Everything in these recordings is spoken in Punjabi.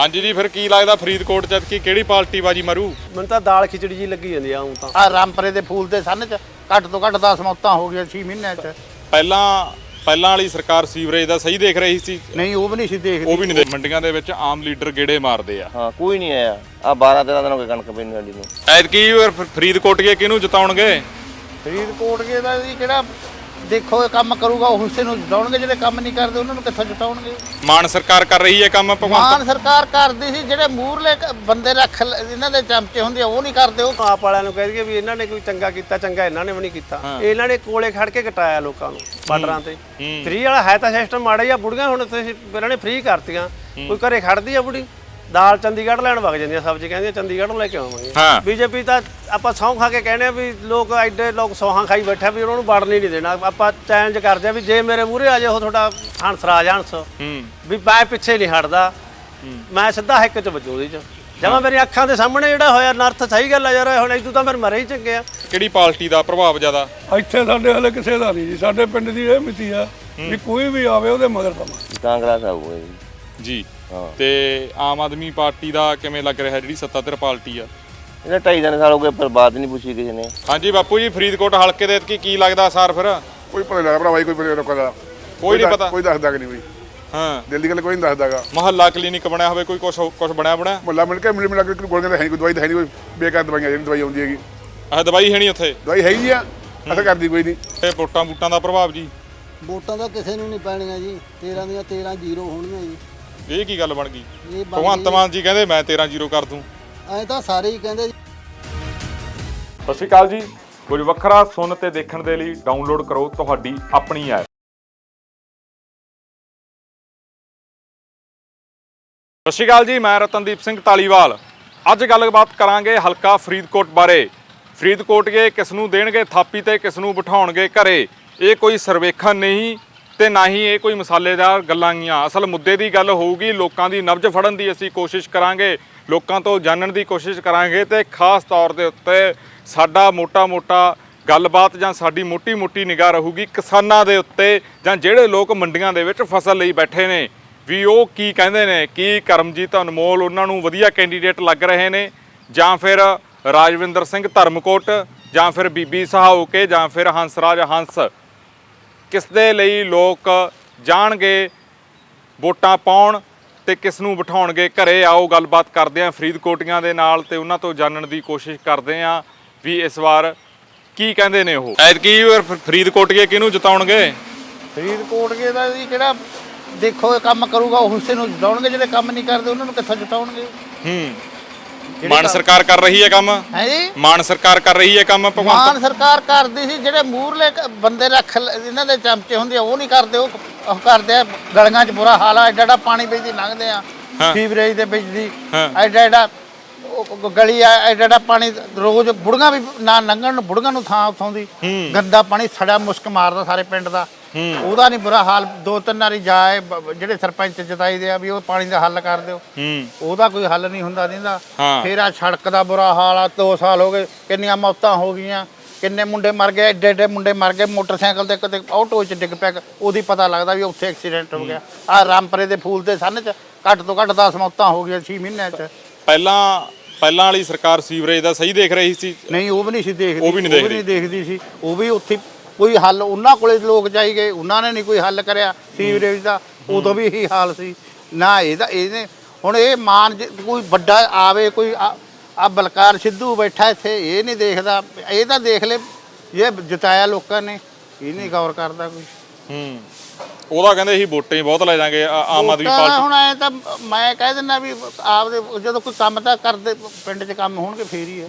ਹਾਂਜੀ ਜੀ ਫਿਰ ਕੀ ਲੱਗਦਾ ਫਰੀਦਕੋਟ ਚ ਕੀ ਕਿਹੜੀ ਪਾਰਟੀ ਬਾਜੀ ਮਾਰੂ? ਮੈਨੂੰ ਤਾਂ ਦਾਲ ਖਿਚੜੀ ਜੀ ਲੱਗੀ ਜਾਂਦੀ ਆ ਹੁਣ ਤਾਂ। ਆ ਰਾਮਪਰੇ ਦੇ ਫੂਲ ਦੇ ਸੰਨ ਚ ਘੱਟ ਤੋਂ ਘੱਟ 10 ਮੌਤਾਂ ਹੋ ਗਈਆਂ 6 ਮਹੀਨਿਆਂ ਚ। ਪਹਿਲਾਂ ਪਹਿਲਾਂ ਵਾਲੀ ਸਰਕਾਰ ਸੀਵਰੇਜ ਦਾ ਸਹੀ ਦੇਖ ਰਹੀ ਸੀ? ਨਹੀਂ ਉਹ ਵੀ ਨਹੀਂ ਸੀ ਦੇਖਦੀ। ਉਹ ਵੀ ਨਹੀਂ ਦੇ ਮੰਡੀਆਂ ਦੇ ਵਿੱਚ ਆਮ ਲੀਡਰ ਗੇੜੇ ਮਾਰਦੇ ਆ। ਹਾਂ ਕੋਈ ਨਹੀਂ ਆਇਆ। ਆ 12 13 ਦਿਨ ਹੋ ਗਏ ਕਣਕ ਪੈਣੀ ਸਾਡੀ ਨੂੰ ਐਤਕੀ ਫਿਰ ਫਰੀਦਕੋਟ ਕੇ ਕਿਹਨੂੰ ਜਿਤਾਉਣਗੇ? ਫਰੀਦਕੋਟ ਕੇ ਦਾ ਜੀ ਕਿਹੜਾ ਦੇਖੋ ਇਹ ਕੰਮ ਕਰੂਗਾ ਉਹ ਹਿੱਸੇ ਨੂੰ ਜਿਤਾਉਣਗੇ ਜਿਹੜੇ ਕੰਮ ਨਹੀਂ ਕਰਦੇ ਉਹਨਾਂ ਨੂੰ ਕਿੱਥੋਂ ਜਿਤਾਉਣਗੇ ਮਾਨ ਸਰਕਾਰ ਕਰ ਰਹੀ ਹੈ ਕੰਮ ਭਗਵੰਤ ਮਾਨ ਸਰਕਾਰ ਕਰਦੀ ਸੀ ਜਿਹੜੇ ਮੂਰਲੇ ਬੰਦੇ ਰੱਖ ਲ- ਇਹਨਾਂ ਦੇ ਚਮਚੇ ਹੁੰਦੇ ਆ ਉਹ ਨਹੀਂ ਕਰਦੇ ਉਹ ਆਪ ਵਾਲਿਆਂ ਨੂੰ ਕਹਿ ਦਈਏ ਵੀ ਇਹਨਾਂ ਨੇ ਕੋਈ ਚੰਗਾ ਕੀਤਾ ਚੰਗਾ ਇਹਨਾਂ ਨੇ ਵੀ ਨਹੀਂ ਕੀਤਾ। ਇਹਨਾਂ ਨੇ ਕੋਲੇ ਖੜ ਕੇ ਕਟਾਇਆ ਲੋਕਾਂ ਨੂੰ ਬਾਰਡਰਾਂ ਤੇ। ਫ੍ਰੀ ਵਾਲਾ ਹੈ ਤਾਂ ਸਿਸਟਮ ਮਾੜਾ ਹੀ ਆ ਬੁੜੀਆਂ ਹੁਣ ਤੁਸੀਂ ਇਹਨਾਂ ਨੇ ਫ੍ਰੀ ਕਰਤੀਆਂ। ਕੋਈ ਘਰੇ ਖੜਦੀ ਆ ਬੁੜੀ? ਦਾਲ ਚੰਡੀਗੜ੍ਹ ਲੈਣ ਵਗ ਜਾਂਦੀਆਂ ਸਬਜ਼ੀ ਕਹਿੰਦੀਆਂ ਚੰਡੀਗੜ੍ਹ ਲੈ ਕੇ ਆਵਾਂਗੇ। ਹਾਂ। ਬੀਜੇਪੀ ਤਾਂ ਆਪਾਂ ਸੌਂ ਖਾ ਕੇ ਕਹਿੰਦੇ ਆ ਵੀ ਲੋਕ ਐਡੇ ਲੋਕ ਸੌਹਾਂ ਖਾਈ ਬੈਠਾ ਵੀ ਉਹਨਾਂ ਨੂੰ ਵੜਨ ਹੀ ਨਹੀਂ ਦੇਣਾ। ਆਪਾਂ ਚੈਲੰਜ ਕਰਦੇ ਆ ਵੀ ਜੇ ਮੇਰੇ ਮੂਹਰੇ ਆ ਜੇ ਉਹ ਤੁਹਾਡਾ ਹੰਸਰਾਜ ਹੰਸ। ਹੂੰ। ਵੀ ਮੈਂ ਪਿੱਛੇ ਨਹੀਂ ਹਟਦਾ। ਮੈਂ ਸਿੱਧਾ ਹਿੱਕ ਚ ਵੱਜੂ ਉਹਦੇ ਚ। ਜਮਾ ਮੇਰੀ ਅੱਖਾਂ ਦੇ ਸਾਹਮਣੇ ਜਿਹੜਾ ਹੋਇਆ ਨਰਥ ਸਹੀ ਗੱਲ ਆ ਯਾਰ ਹੁਣ ਇਦੋਂ ਤਾਂ ਮੇਰੇ ਮਰੇ ਹੀ ਚੰਗੇ ਆ। ਕਿਹੜੀ ਪਾਰਟੀ ਦਾ ਪ੍ਰਭਾਵ ਜ਼ਿਆਦਾ? ਇੱਥੇ ਸਾਡੇ ਹਲੇ ਕਿਸੇ ਦਾ ਨਹੀਂ ਜੀ ਸਾਡੇ ਪਿੰਡ ਦੀ ਇਹ ਮਿਤੀ ਆ ਵੀ ਕੋਈ ਵੀ ਆਵੇ ਉਹਦੇ ਮਗਰ ਪਵਾਂ। ਕਾਂਗਰਸ ਆਊਗਾ। ਜੀ। ਤੇ ਆਮ ਆਦਮੀ ਪਾਰਟੀ ਦਾ ਕਿਵੇਂ ਲੱਗ ਰਿਹਾ ਜਿਹੜੀ ਸੱਤਾਧਰ ਪਾਰਟੀ ਆ। ਇਹਦਾ ਢਾਈ ਦਿਨ ਸਾਲ ਹੋ ਗਏ ਪਰ ਬਾਤ ਨਹੀਂ ਪੁੱਛੀ ਕਿਸੇ ਨੇ। ਹਾਂਜੀ ਬਾਪੂ ਜੀ ਫਰੀਦਕੋਟ ਹਲਕੇ ਦੇ ਕੀ ਕੀ ਲੱਗਦਾ ਸਾਰ ਫਿਰ? ਕੋਈ ਪਤਾ ਨਹੀਂ ਲੱਗਾ ਭਰਾਵਾ ਕੋਈ ਪਤਾ ਲੋਕਾਂ ਦਾ। ਕੋਈ ਨਹੀਂ ਪਤਾ। ਕੋਈ ਦੱਸਦਾ ਕਿ ਨਹੀਂ ਕੋਈ। ਹਾਂ। ਦਿਲ ਦੀ ਗੱਲ ਕੋਈ ਨਹੀਂ ਦੱਸਦਾਗਾ। ਮਹੱਲਾ ਕਲੀਨਿਕ ਬਣਿਆ ਹੋਵੇ ਕੋਈ ਕੁਛ ਕੁਛ ਬਣਿਆ ਬਣਿਆ ਮੁੱਲਾ ਮਿਲ ਕੇ ਮਿਲ ਮਿਲਾ ਕੇ ਕੋਈ ਗੋਲੀਆਂ ਤਾਂ ਹੈ ਨਹੀਂ ਕੋਈ ਦਵਾਈ ਤਾਂ ਹੈ ਨਹੀਂ ਕੋਈ ਬੇਕਾਰ ਦਵਾਈਆਂ ਜਿਹੜੀ ਦਵਾਈ ਆਉਂਦੀ ਹੈਗੀ। ਆਹ ਦਵਾਈ ਹੈ ਨਹੀਂ ਉੱਥੇ? ਦਵਾਈ ਹੈਗੀ ਆ ਅਸਰ ਕਰਦੀ ਕੋਈ ਨਹੀਂ। ਇਹ ਵੋਟਾਂ ਬੂਟਾਂ ਦਾ ਪ੍ਰਭਾਵ ਜੀ? ਵੋਟਾਂ ਤਾਂ ਕਿਸੇ ਨੂੰ ਨਹੀਂ ਪੈਣੀਆਂ ਜੀ। 13 ਦੀਆਂ 13 ਜ਼ੀਰੋ ਹੋਣਗੀਆਂ ਜੀ। ਇਹ ਕੀ ਗੱਲ ਬਣ ਗਈ? ਇਹ ਬਣ ਭਗਵੰਤ ਮਾਨ ਜੀ ਕਹਿੰਦੇ ਮੈਂ 13 ਜ਼ੀਰੋ ਕਰ ਦੂੰ। ਐ ਤਾਂ ਸਾਰੇ ਹੀ ਕਹਿੰਦੇ ਜੀ। ਸਤਿ ਸ਼੍ਰੀ ਅਕਾਲ ਜੀ। ਕੁਝ ਵੱਖਰਾ ਸੁਣ ਤੇ ਦੇਖਣ ਦੇ ਲਈ ਡਾਊਨਲੋਡ ਕਰੋ ਤੁਹਾਡੀ ਆਪਣੀ ਐਪ। ਸਤਿ ਸ਼੍ਰੀ ਅਕਾਲ ਜੀ ਮੈਂ ਰਤਨਦੀਪ ਸਿੰਘ ਤਾਲੀਵਾਲ ਅੱਜ ਗੱਲਬਾਤ ਕਰਾਂਗੇ ਹਲਕਾ ਫਰੀਦਕੋਟ ਬਾਰੇ। ਫਰੀਦਕੋਟਗੇ ਕਿਸ ਨੂੰ ਦੇਣਗੇ ਥਾਪੀ ਤੇ ਕਿਸ ਨੂੰ ਬਿਠਾਉਣਗੇ ਘਰੇ। ਇਹ ਕੋਈ ਸਰਵੇਖਣ ਨਹੀਂ। ਤੇ ਨਾ ਹੀ ਇਹ ਕੋਈ ਮਸਾਲੇਦਾਰ ਗੱਲਾਂ ਗੀਆਂ। ਅਸਲ ਮੁੱਦੇ ਦੀ ਗੱਲ ਹੋਊਗੀ, ਲੋਕਾਂ ਦੀ ਨਬਜ ਫੜਨ ਦੀ ਅਸੀਂ ਕੋਸ਼ਿਸ਼ ਕਰਾਂਗੇ, ਲੋਕਾਂ ਤੋਂ ਜਾਣਨ ਦੀ ਕੋਸ਼ਿਸ਼ ਕਰਾਂਗੇ ਤੇ ਖਾਸ ਤੌਰ ਦੇ ਉੱਤੇ ਸਾਡਾ ਮੋਟਾ-ਮੋਟਾ ਗੱਲਬਾਤ ਜਾਂ ਸਾਡੀ ਮੋਟੀ-ਮੋਟੀ ਨਿਗਾਹ ਰਹੂਗੀ ਕਿਸਾਨਾਂ ਦੇ ਉੱਤੇ ਜਾਂ ਜਿਹੜੇ ਲੋਕ ਮੰਡੀਆਂ ਦੇ ਵਿੱਚ ਫਸਲ ਲਈ ਬੈਠੇ ਨੇ। ਵੀ ਉਹ ਕੀ ਕਹਿੰਦੇ ਨੇ, ਕੀ ਕਰਮਜੀਤ ਅਨਮੋਲ ਉਹਨਾਂ ਨੂੰ ਵਧੀਆ ਕੈਂਡੀਡੇਟ ਲੱਗ ਰਹੇ ਨੇ? ਜਾਂ ਫਿਰ ਰਾਜਵਿੰਦਰ ਸਿੰਘ ਧਰਮਕੋਟ, ਜਾਂ ਫਿਰ ਬੀਬੀ ਸਹਾਉਕੇ ਜਾਂ ਫਿਰ ਹੰਸਰਾਜ ਹੰਸ। ਕਿਸ ਦੇ ਲਈ ਲੋਕ ਜਾਣਗੇ ਵੋਟਾਂ ਪਾਉਣ ਤੇ ਕਿਸ ਨੂੰ ਬਿਠਾਉਣਗੇ ਘਰੇ ਆਓ ਗੱਲਬਾਤ ਕਰਦੇ ਆਂ ਫਰੀਦਕੋਟੀਆਂ ਦੇ ਨਾਲ ਤੇ ਉਹਨਾਂ ਤੋਂ ਜਾਣਨ ਦੀ ਕੋਸ਼ਿਸ਼ ਕਰਦੇ ਆਂ ਵੀ ਇਸ ਵਾਰ ਕੀ ਕਹਿੰਦੇ ਨੇ ਉਹ। ਐਤਕੀ ਫਿਰ ਫਰੀਦਕੋਟੀਏ ਕਿਹਨੂੰ ਜਿਤਾਉਣਗੇ? ਫਰੀਦਕੋਟ ਕੇ ਦਾ ਜੀ ਕਿਹੜਾ ਦੇਖੋ ਕੰਮ ਕਰੂਗਾ ਉਹ ਹਿੱਸੇ ਨੂੰ ਜਿਤਾਉਣਗੇ ਜਿਹੜੇ ਕੰਮ ਨਹੀਂ ਕਰਦੇ ਉਹਨਾਂ ਨੂੰ ਕਿੱਥੋਂ ਜਿਤਾਉਣਗੇ? ਹੂੰ। ਮਾਨ ਸਰਕਾਰ ਕਰ ਰਹੀ ਹੈ ਕੰਮ ਹੈ ਜੀ ਮਾਨ ਸਰਕਾਰ ਕਰ ਰਹੀ ਹੈ ਕੰਮ ਭਗਵੰਤ ਮਾਨ ਸਰਕਾਰ ਕਰਦੀ ਸੀ ਜਿਹੜੇ ਮੂਰਲੇ ਬੰਦੇ ਰੱਖ ਲ- ਇਹਨਾਂ ਦੇ ਚਮਚੇ ਹੁੰਦੇ ਆ ਉਹ ਨਹੀਂ ਕਰਦੇ ਉਹ ਉਹ ਕਰਦੇ ਆ ਗਲੀਆਂ 'ਚ ਬੁਰਾ ਹਾਲ ਆ ਐਡਾ ਐਡਾ ਪਾਣੀ ਵੇਚਦੀ ਲੰਘਦੇ ਆ ਹਾਂ। ਸੀਵਰੇਜ ਦੇ ਵਿੱਚ ਦੀ ਹਾਂ। ਐਡਾ ਐਡਾ ਉਹ ਗਲੀ ਆ ਐਡਾ ਐਡਾ ਪਾਣੀ ਰੋਜ਼ ਬੁੜੀਆਂ ਵੀ ਨਾ ਲੰਘਣ ਨੂੰ ਬੁੜੀਆਂ ਨੂੰ ਥਾਂ ਉਥੋਂ ਦੀ ਹੂੰ। ਗੰਦਾ ਪਾਣੀ ਸੜਿਆ ਮੁਸ਼ਕ ਮਾਰਦਾ ਸਾਰੇ ਪਿੰਡ ਦਾ। ਉਹਦਾ ਨਹੀਂ ਬੁਰਾ ਹਾਲ ਦੋ ਤਿੰਨ ਵਾਰੀ ਜਾਏ ਜਿਹੜੇ ਸਰਪੰਚ ਜਿਤਾਈ ਦੇ ਆ ਵੀ ਉਹ ਪਾਣੀ ਦਾ ਹੱਲ ਕਰ ਦਿਓ। ਹੂੰ। ਉਹਦਾ ਕੋਈ ਹੱਲ ਨਹੀਂ ਹੁੰਦਾ ਦਿੰਦਾ। ਫਿਰ ਆ ਸੜਕ ਦਾ ਬੁਰਾ ਹਾਲ ਆ 2 ਸਾਲ ਹੋ ਗਏ ਕਿੰਨੀਆਂ ਮੌਤਾਂ ਹੋ ਗਈਆਂ ਕਿੰਨੇ ਮੁੰਡੇ ਮਰ ਗਏ ਏਡੇ ਏਡੇ ਮੁੰਡੇ ਮਰ ਗਏ ਮੋਟਰਸਾਈਕਲ ਤੇ ਕਿਤੇ ਆਟੋ 'ਚ ਡਿੱਗ ਪਿਆ ਉਹਦੀ ਪਤਾ ਲੱਗਦਾ ਵੀ ਉੱਥੇ ਐਕਸੀਡੈਂਟ ਹੋ ਗਿਆ। ਆ ਰਾਮਪਰੇ ਦੇ ਫੂਲ ਦੇ ਸੰਨ 'ਚ ਘੱਟ ਤੋਂ ਘੱਟ 10 ਮੌਤਾਂ ਹੋ ਗਈਆਂ 6 ਮਹੀਨਿਆਂ 'ਚ। ਪਹਿਲਾਂ ਪਹਿਲਾਂ ਵਾਲੀ ਸਰਕਾਰ ਸੀਵਰੇਜ ਦਾ ਸਹੀ ਦੇਖ ਰਹੀ ਸੀ। ਨਹੀਂ ਉਹ ਵੀ ਨਹੀਂ ਸੀ ਦੇਖਦੀ ਉਹ ਵੀ ਨਹੀਂ। ਦੇਖਦੀ ਸੀ। ਉਹ ਵੀ ਉੱਥੇ ਕੋਈ ਹੱਲ ਉਹਨਾਂ ਕੋਲੇ ਲੋਕ ਗਏ ਉਹਨਾਂ ਨੇ ਨਹੀਂ ਕੋਈ ਹੱਲ ਕਰਿਆ ਸੀਵਰੇਜ ਦਾ ਉਦੋਂ ਵੀ ਇਹੀ ਹਾਲ ਸੀ। ਨਾ ਇਹਦਾ ਇਹਨੇ ਹੁਣ ਇਹ ਮਾਨ ਕੋਈ ਵੱਡਾ ਆਵੇ ਕੋਈ ਆ ਬਲਕਾਰ ਸਿੱਧੂ ਬੈਠਾ ਇੱਥੇ ਇਹ ਨਹੀਂ ਦੇਖਦਾ। ਇਹ ਤਾਂ ਦੇਖ ਲੈ ਇਹ ਜਿਤਾਇਆ ਲੋਕਾਂ ਨੇ ਇਹ ਨਹੀਂ ਗੌਰ ਕਰਦਾ ਕੋਈ। ਹੂੰ। ਉਹਦਾ ਕਹਿੰਦੇ ਅਸੀਂ ਵੋਟਾਂ ਹੀ ਬਹੁਤ ਲੈ ਜਾਾਂਗੇ ਆਮ ਆਦਮੀ ਪਾਰਟੀ ਹੁਣ ਐ ਤਾਂ ਮੈਂ ਕਹਿ ਦਿੰਦਾ ਵੀ ਆਪਦੇ ਜਦੋਂ ਕੋਈ ਕੰਮ ਤਾਂ ਕਰਦੇ ਪਿੰਡ 'ਚ ਕੰਮ ਹੋਣਗੇ ਫੇਰ ਹੀ ਹੈ।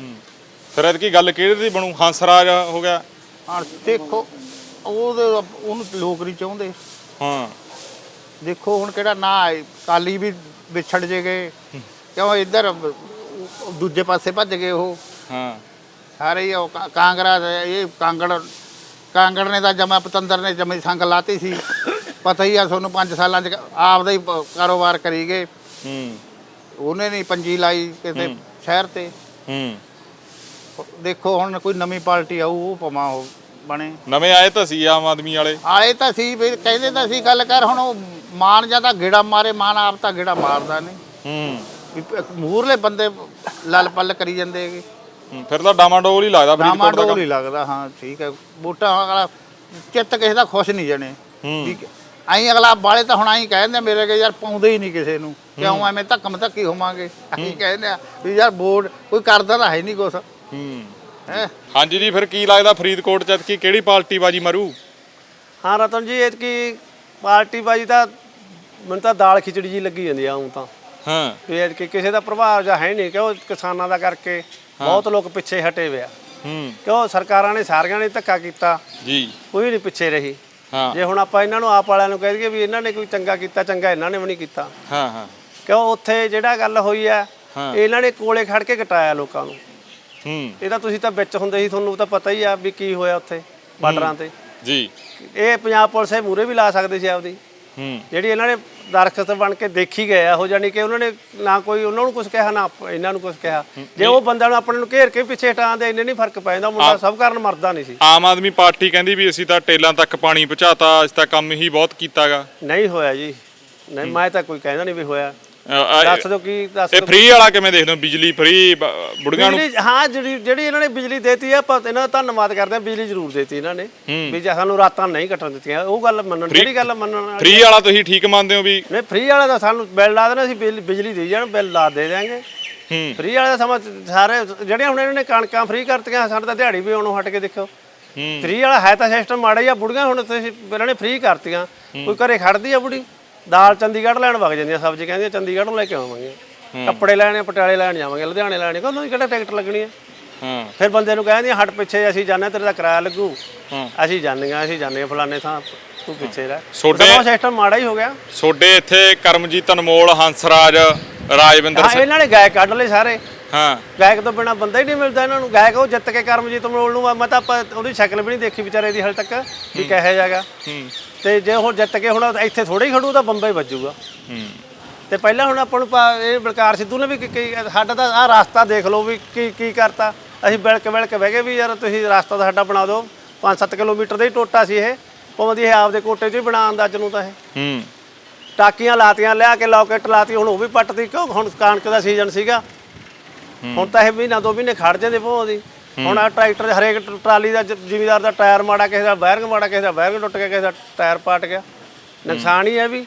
ਫਿਰ ਐਤਕੀ ਗੱਲ ਕਿਹਦੇ ਦੀ ਬਣੂ? ਹੰਸਰਾਜ ਹੋ ਗਿਆ। ਹਾਂ ਦੇਖੋ ਉਹਦੇ ਉਹਨੂੰ ਲੋਕ ਨਹੀਂ ਚਾਹੁੰਦੇ। ਹਾਂ। ਦੇਖੋ ਹੁਣ ਕਿਹੜਾ ਨਾ ਆਏ ਕਾਲੀ ਵੀ ਵਿਛੜ ਜੇ ਗਏ। ਕਿਉਂ ਇੱਧਰ ਦੂਜੇ ਪਾਸੇ ਭੱਜ ਗਏ ਉਹ। ਹਾਂ। ਸਾਰੇ ਹੀ ਉਹ ਕਾ- ਕਾਂਗਰਸ ਇਹ ਕਾਂਗੜ ਕਾਂਗੜ ਨੇ ਤਾਂ ਜਮਾ ਪਤੰਦਰ ਨੇ ਜਮੀ ਸੰਗ ਲਾਤੀ ਸੀ। ਪਤਾ ਹੀ ਆ ਤੁਹਾਨੂੰ 5 ਸਾਲਾਂ ਚ ਆਪਦਾ ਹੀ ਪ- ਕਾਰੋਬਾਰ ਕਰੀ ਗਏ। ਹੂੰ। ਉਹਨੇ ਨਹੀਂ ਪੰਜੀ ਲਾਈ ਕਿਸੇ ਸ਼ਹਿਰ ਤੇ। ਹੂੰ। ਦੇਖੋ ਹੁਣ ਕੋਈ ਨਵੀਂ ਪਾਰਟੀ ਆਊ ਉਹ ਪਮਾ ਉਹ ਬਣੇ। ਨਵੇਂ ਆਏ ਤਾਂ ਸੀ ਆਮ ਆਦਮੀ ਵਾਲੇ। ਆਏ ਤਾਂ ਸੀ ਵੀ ਕਹਿੰਦੇ ਤਾਂ ਸੀ ਗੱਲ ਕਰ ਹੁਣ ਉਹ ਮਾਨ ਜਾਂ ਤਾਂ ਗੇੜਾ ਮਾਰੇ ਮਾਨ ਆਪ ਤਾਂ ਗੇੜਾ ਮਾਰਦਾ ਨਹੀਂ। ਹੂੰ। ਵੀ ਮੂਰਲੇ ਬੰਦੇ ਲਲ ਪਲ ਕਰੀ ਜਾਂਦੇ ਹੈਗੇ। ਹੂੰ, ਫਿਰ ਤਾਂ ਡਾਮਾਡੋਲ ਹੀ ਲੱਗਦਾ ਨਾਮਾ ਫਰੀਦਕੋਟ ਦਾ ਡੋਲ ਕੰਮ। ਹੀ ਲੱਗਦਾ ਹਾਂ ਠੀਕ ਹੈ। ਵੋਟਾਂ ਵਾਲਾ ਚਿੱਤ ਕਿਸੇ ਦਾ ਖੁਸ਼ ਨਹੀਂ ਜਣੇ। ਹੂੰ। ਐਂ ਅਗਲਾ ਬਾਲੇ ਤਾਂ ਹੁਣ ਐਂ ਕਹਿੰਦੇ ਆ ਮੇਰੇ ਕੇ ਯਾਰ ਪਾਉਂਦੇ ਹੀ ਨਹੀਂ ਕਿਸੇ ਨੂੰ। ਕਿਉਂ ਐਵੇਂ ਧੱਕਮ ਧੱਕੀ ਹੋਵਾਂਗੇ? ਐਂ ਕਹਿੰਦੇ ਆ ਵੀ ਯਾਰ ਵੋਟ ਕੋਈ ਕਰਦਾ ਤਾਂ ਹੈ ਨਹੀਂ ਕੁਛ। ਹੂੰ। ਹੈ? ਹਾਂਜੀ ਜੀ ਫਿਰ ਕੀ ਲੱਗਦਾ ਫਰੀਦਕੋਟ ਚ ਕੀ ਕਿਹੜੀ ਪਾਰਟੀ ਬਾਜੀ ਮਰੂ? ਹਾਂ ਰਤਨ ਜੀ ਇਹ ਕੀ ਪਾਰਟੀ ਬਾਜੀ ਤਾਂ ਮੈਨੂੰ ਤਾਂ ਦਾਲ ਖਿਚੜੀ ਜੀ ਲੱਗੀ ਜਾਂਦੀ ਆ ਹੁਣ ਤਾਂ। ਹਾਂ। ਇਹ ਕਿ ਕਿਸੇ ਦਾ ਪ੍ਰਭਾਵ ਜਾਂ ਹੈ ਨਹੀਂ ਕਿਉਂ ਕਿਸਾਨਾਂ ਦਾ ਕਰਕੇ ਬਹੁਤ ਲੋਕ ਪਿੱਛੇ ਹਟੇ ਹੋਏ ਆ। ਹੂੰ। ਕਿਉਂ ਸਰਕਾਰਾਂ ਨੇ ਸਾਰੀਆਂ ਨੇ ਧੱਕਾ ਕੀਤਾ ਜੀ। ਕੋਈ ਨਹੀਂ ਪਿੱਛੇ ਰਹੀ। ਹਾਂ। ਜੇ ਹੁਣ ਆਪਾਂ ਇਹਨਾਂ ਨੂੰ ਆਪ ਵਾਲਿਆਂ ਨੂੰ ਕਹਿ ਦਈਏ ਵੀ ਇਹਨਾਂ ਨੇ ਕੋਈ ਚੰਗਾ ਕੀਤਾ ਚੰਗਾ ਇਹਨਾਂ ਨੇ ਵੀ ਨਹੀਂ ਕੀਤਾ। ਹਾਂ ਹਾਂ। ਕਿਉਂ ਉੱਥੇ ਜਿਹੜਾ ਗੱਲ ਹੋਈ ਆ ਹਾਂ। ਇਹਨਾਂ ਨੇ ਕੋਲੇ ਖੜ ਕੇ ਕਟਾਇਆ ਲੋਕਾਂ ਨੂੰ। ਹੂੰ। ਇਹ ਤਾਂ ਤੁਸੀਂ ਤਾਂ ਵਿੱਚ ਹੁੰਦੇ ਸੀ ਤੁਹਾਨੂੰ ਤਾਂ ਪਤਾ ਹੀ ਆ ਵੀ ਕੀ ਹੋਇਆ ਉੱਥੇ ਬਾਰਡਰਾਂ ਤੇ। ਜੀ। ਇਹ ਪੰਜਾਬ ਪੁਲਿਸ ਇਹ ਮੂਰੇ ਵੀ ਲਾ ਸਕਦੇ ਸੀ ਆਪਦੀ। ਹੂੰ। ਜਿਹੜੀ ਇਹਨਾਂ ਨੇ ਦਰਖਤ ਬਣ ਕੇ ਦੇਖੀ ਗਏ ਆ ਉਹ ਜਾਨੀ ਕਿ ਉਹਨਾਂ ਨੇ ਨਾ ਕੋਈ ਉਹਨਾਂ ਨੂੰ ਕੁਝ ਕਿਹਾ ਨਾ ਇਹਨਾਂ ਨੂੰ ਕੁਝ ਕਿਹਾ। ਜੇ ਉਹ ਬੰਦਿਆਂ ਨੂੰ ਆਪਣੇ ਨੂੰ ਘੇਰ ਕੇ ਪਿੱਛੇ ਹਟਾਉਂਦੇ ਇੰਨੇ ਨਹੀਂ ਫ਼ਰਕ ਪੈ ਜਾਂਦਾ ਮੁੰਡਾ ਸਭ ਕਾਰਨ ਮਰਦਾ ਨਹੀਂ ਸੀ। ਆਮ ਆਦਮੀ ਪਾਰਟੀ ਕਹਿੰਦੀ ਵੀ ਅਸੀਂ ਤਾਂ ਟੇਲਾਂ ਤੱਕ ਪਾਣੀ ਪਹੁੰਚਾਤਾ ਅਸੀਂ ਤਾਂ ਕੰਮ ਹੀ ਬਹੁਤ ਕੀਤਾਗਾ। ਨਹੀਂ ਹੋਇਆ ਜੀ। ਨਹੀਂ ਮੈਂ ਤਾਂ ਕੋਈ ਕਹਿੰਦਾ ਨਹੀਂ ਵੀ ਹੋਇਆ। ਦੱਸ ਦਿਓ ਕੀ ਦੱਸ ਇਹ ਦਿਓ ਫ੍ਰੀ ਵਾਲਾ ਕਿਵੇਂ ਦੇਖਦੇ ਹੋ? ਬਿਜਲੀ ਫ੍ਰੀ ਬੁੜੀਆਂ ਨੂੰ ਬਿਜਲੀ ਹਾਂ ਜਿਹੜੀ ਜਿਹੜੀ ਇਹਨਾਂ ਨੇ ਬਿਜਲੀ ਦੇਤੀ ਆ ਆਪਾਂ ਇਹਨਾਂ ਦਾ ਧੰਨਵਾਦ ਕਰਦੇ ਆ ਬਿਜਲੀ ਜ਼ਰੂਰ ਦੇਤੀ ਇਹਨਾਂ ਨੇ। ਵੀ ਜੇ ਸਾਨੂੰ ਰਾਤਾਂ ਨਹੀਂ ਕੱਟਣ ਦਿੱਤੀਆਂ ਉਹ ਗੱਲ ਮੰਨਣ ਜਿਹੜੀ ਗੱਲ ਮੰਨਣ ਵਾਲੀ ਫ੍ਰੀ ਵਾਲਾ ਤੁਸੀਂ ਠੀਕ ਮੰਨਦੇ ਹੋ ਵੀ ਨਹੀਂ ਫ੍ਰੀ ਵਾਲਾ ਤਾਂ ਸਾਨੂੰ ਬਿੱਲ ਲਾ ਦੇਣਾ ਅਸੀਂ ਬਿਜਲੀ ਬਿਜਲੀ ਦੇ ਜਾਣ ਬਿੱਲ ਲਾ ਦੇ ਦਿਆਂਗੇ। ਹੂੰ। ਫ੍ਰੀ ਵਾਲਾ ਸਮਾਂ ਸਾਰੇ ਜਿਹੜੀਆਂ ਹੁਣ ਇਹਨਾਂ ਨੇ ਕਣਕਾਂ ਫ੍ਰੀ ਕਰਤੀਆਂ ਸਾਡੇ ਤਾਂ ਦਿਹਾੜੀ ਵੀ ਆਉਣੋਂ ਹਟ ਕੇ ਦੇਖੋ ਹੂੰ। ਫ੍ਰੀ ਵਾਲਾ ਹੈ ਤਾਂ ਸਿਸਟਮ ਮਾੜਾ ਹੀ ਆ ਬੁੜੀਆਂ ਹੁਣ ਤੁਸੀਂ ਇਹਨਾਂ ਨੇ ਫ੍ਰੀ ਕਰਤੀਆਂ। ਕੋਈ ਘਰੇ ਖੜਦੀ ਆ ਬੁੜੀ? ਦਾਲ ਚੰਡੀਗੜ੍ਹ ਲੈਣ ਵਗ ਜਾਂਦੀਆਂ ਸਬਜ਼ੀ ਕਹਿੰਦੀ ਆ ਚੰਡੀਗੜ੍ਹ ਨੂੰ ਲੈ ਕੇ ਆਵਾਂਗੇ। ਕੱਪੜੇ ਲੈਣੇ ਪਟਿਆਲੇ ਲੈਣ ਜਾਵਾਂਗੇ ਲੁਧਿਆਣੇ ਲੈਣੇ ਦੀ ਕਿਹੜਾ ਟਿਕਟ ਲੱਗਣੀ ਆ ਹਾਂ। ਫਿਰ ਬੰਦੇ ਨੂੰ ਕਹਿੰਦੀ ਹਟ ਪਿੱਛੇ ਅਸੀਂ ਹਾਂ, ਤੇਰੇ ਦਾ ਕਿਰਾਇਆ ਲੱਗੂ। ਹਾਂ। ਅਸੀਂ ਜਾਂਦੀਆਂ ਅਸੀਂ ਹਾਂ ਫਲਾਣੇ ਥਾਂ ਤੂੰ ਪਿੱਛੇ ਰਹਿ। ਸਮਾਂ ਸਿਸਟਮ ਮਾੜਾ ਹੀ ਹੋ ਗਿਆ। ਤੁਹਾਡੇ ਇੱਥੇ ਕਰਮਜੀਤ ਅਨਮੋਲ ਹੰਸਰਾਜ ਰਾਜਵਿੰਦਰ ਹਾਂ ਸਿੰਘ ਇਹਨਾਂ ਨੇ ਗਾਇਕ ਕੱਢ ਲਏ ਸਾਰੇ। ਹਾਂ। ਗਾਇਕ ਤੋਂ ਬਿਨਾ ਬੰਦਾ ਹੀ ਨਹੀਂ ਮਿਲਦਾ ਇਹਨਾਂ ਨੂੰ। ਗਾਇਕ ਉਹ ਜਿੱਤ ਕੇ ਕਰਮਜੀਤ ਮਲੋਲ ਨੂੰ ਮੈਂ ਤਾਂ ਆਪਾਂ ਉਹਦੀ ਸ਼ਕਲ ਵੀ ਨਹੀਂ ਦੇਖੀ ਵਿਚਾਰੇ ਦੀ ਹਾਲੇ ਤੱਕ ਵੀ ਕਿਹੋ ਜਾਗਾ ਹੂੰ। ਤੇ ਜੇ ਹੁਣ ਜਿੱਤ ਕੇ ਹੁਣ ਇੱਥੇ ਥੋੜੇ ਹੀ ਖੜੂ ਤਾਂ ਬੰਬਈ ਵੱਜੂਗਾ। ਹੂੰ। ਤੇ ਪਹਿਲਾਂ ਹੁਣ ਆਪਾਂ ਨੂੰ ਇਹ ਬਲਕਾਰ ਸਿੱਧੂ ਨੇ ਵੀ ਕੀ- ਸਾਡਾ ਤਾਂ ਆਹ ਰਸਤਾ ਦੇਖ ਲਓ ਵੀ ਕੀ ਕੀ ਕਰਤਾ। ਅਸੀਂ ਬਿਲਕ ਬਿਲਕ ਬਹਿ ਗਏ ਵੀ ਯਾਰ ਤੁਸੀਂ ਰਸਤਾ ਤਾਂ ਸਾਡਾ ਬਣਾ ਦਿਓ। 5-7 ਕਿਲੋਮੀਟਰ ਦਾ ਹੀ ਟੋਟਾ ਸੀ ਇਹ। ਭਾਵੇਂ ਦੀ ਇਹ ਆਪਦੇ ਕੋਟੇ 'ਚ ਹੀ ਬਣਾ ਅੰਦਾਜ਼ ਨੂੰ ਤਾਂ ਇਹ। ਹੂੰ। ਟਾਕੀਆਂ ਲਾਤੀਆਂ ਲਿਆ ਕੇ ਲੋਕੇਟ ਲਾਤੀ ਹੁਣ ਉਹ ਵੀ ਪੱਟਦੀ ਕਿਉਂ? ਹੁਣ ਕਣਕ ਦਾ ਸੀਜ਼ਨ ਸੀਗਾ। ਹੁਣ ਤਾਂ ਇਹ ਮਹੀਨਾ ਦੋ ਮਹੀਨੇ ਖੜ ਜਾਂਦੇ ਭੋਂ ਦੀ। ਹੁਣ ਆ ਟਰੈਕਟਰ ਹਰੇਕ ਟ- ਟਰਾਲੀ ਦਾ ਜ਼ਿਮੀਦਾਰ ਦਾ ਟਾਇਰ ਮਾੜਾ ਕਿਸੇ ਦਾ ਬੈਰਿੰਗ ਮਾੜਾ ਕਿਸੇ ਦਾ ਬੈਰਿੰਗ ਟੁੱਟ ਗਿਆ ਕਿਸੇ ਦਾ ਟਾਇਰ ਪਾਟ ਗਿਆ। ਨੁਕਸਾਨ ਹੀ ਹੈ ਵੀ।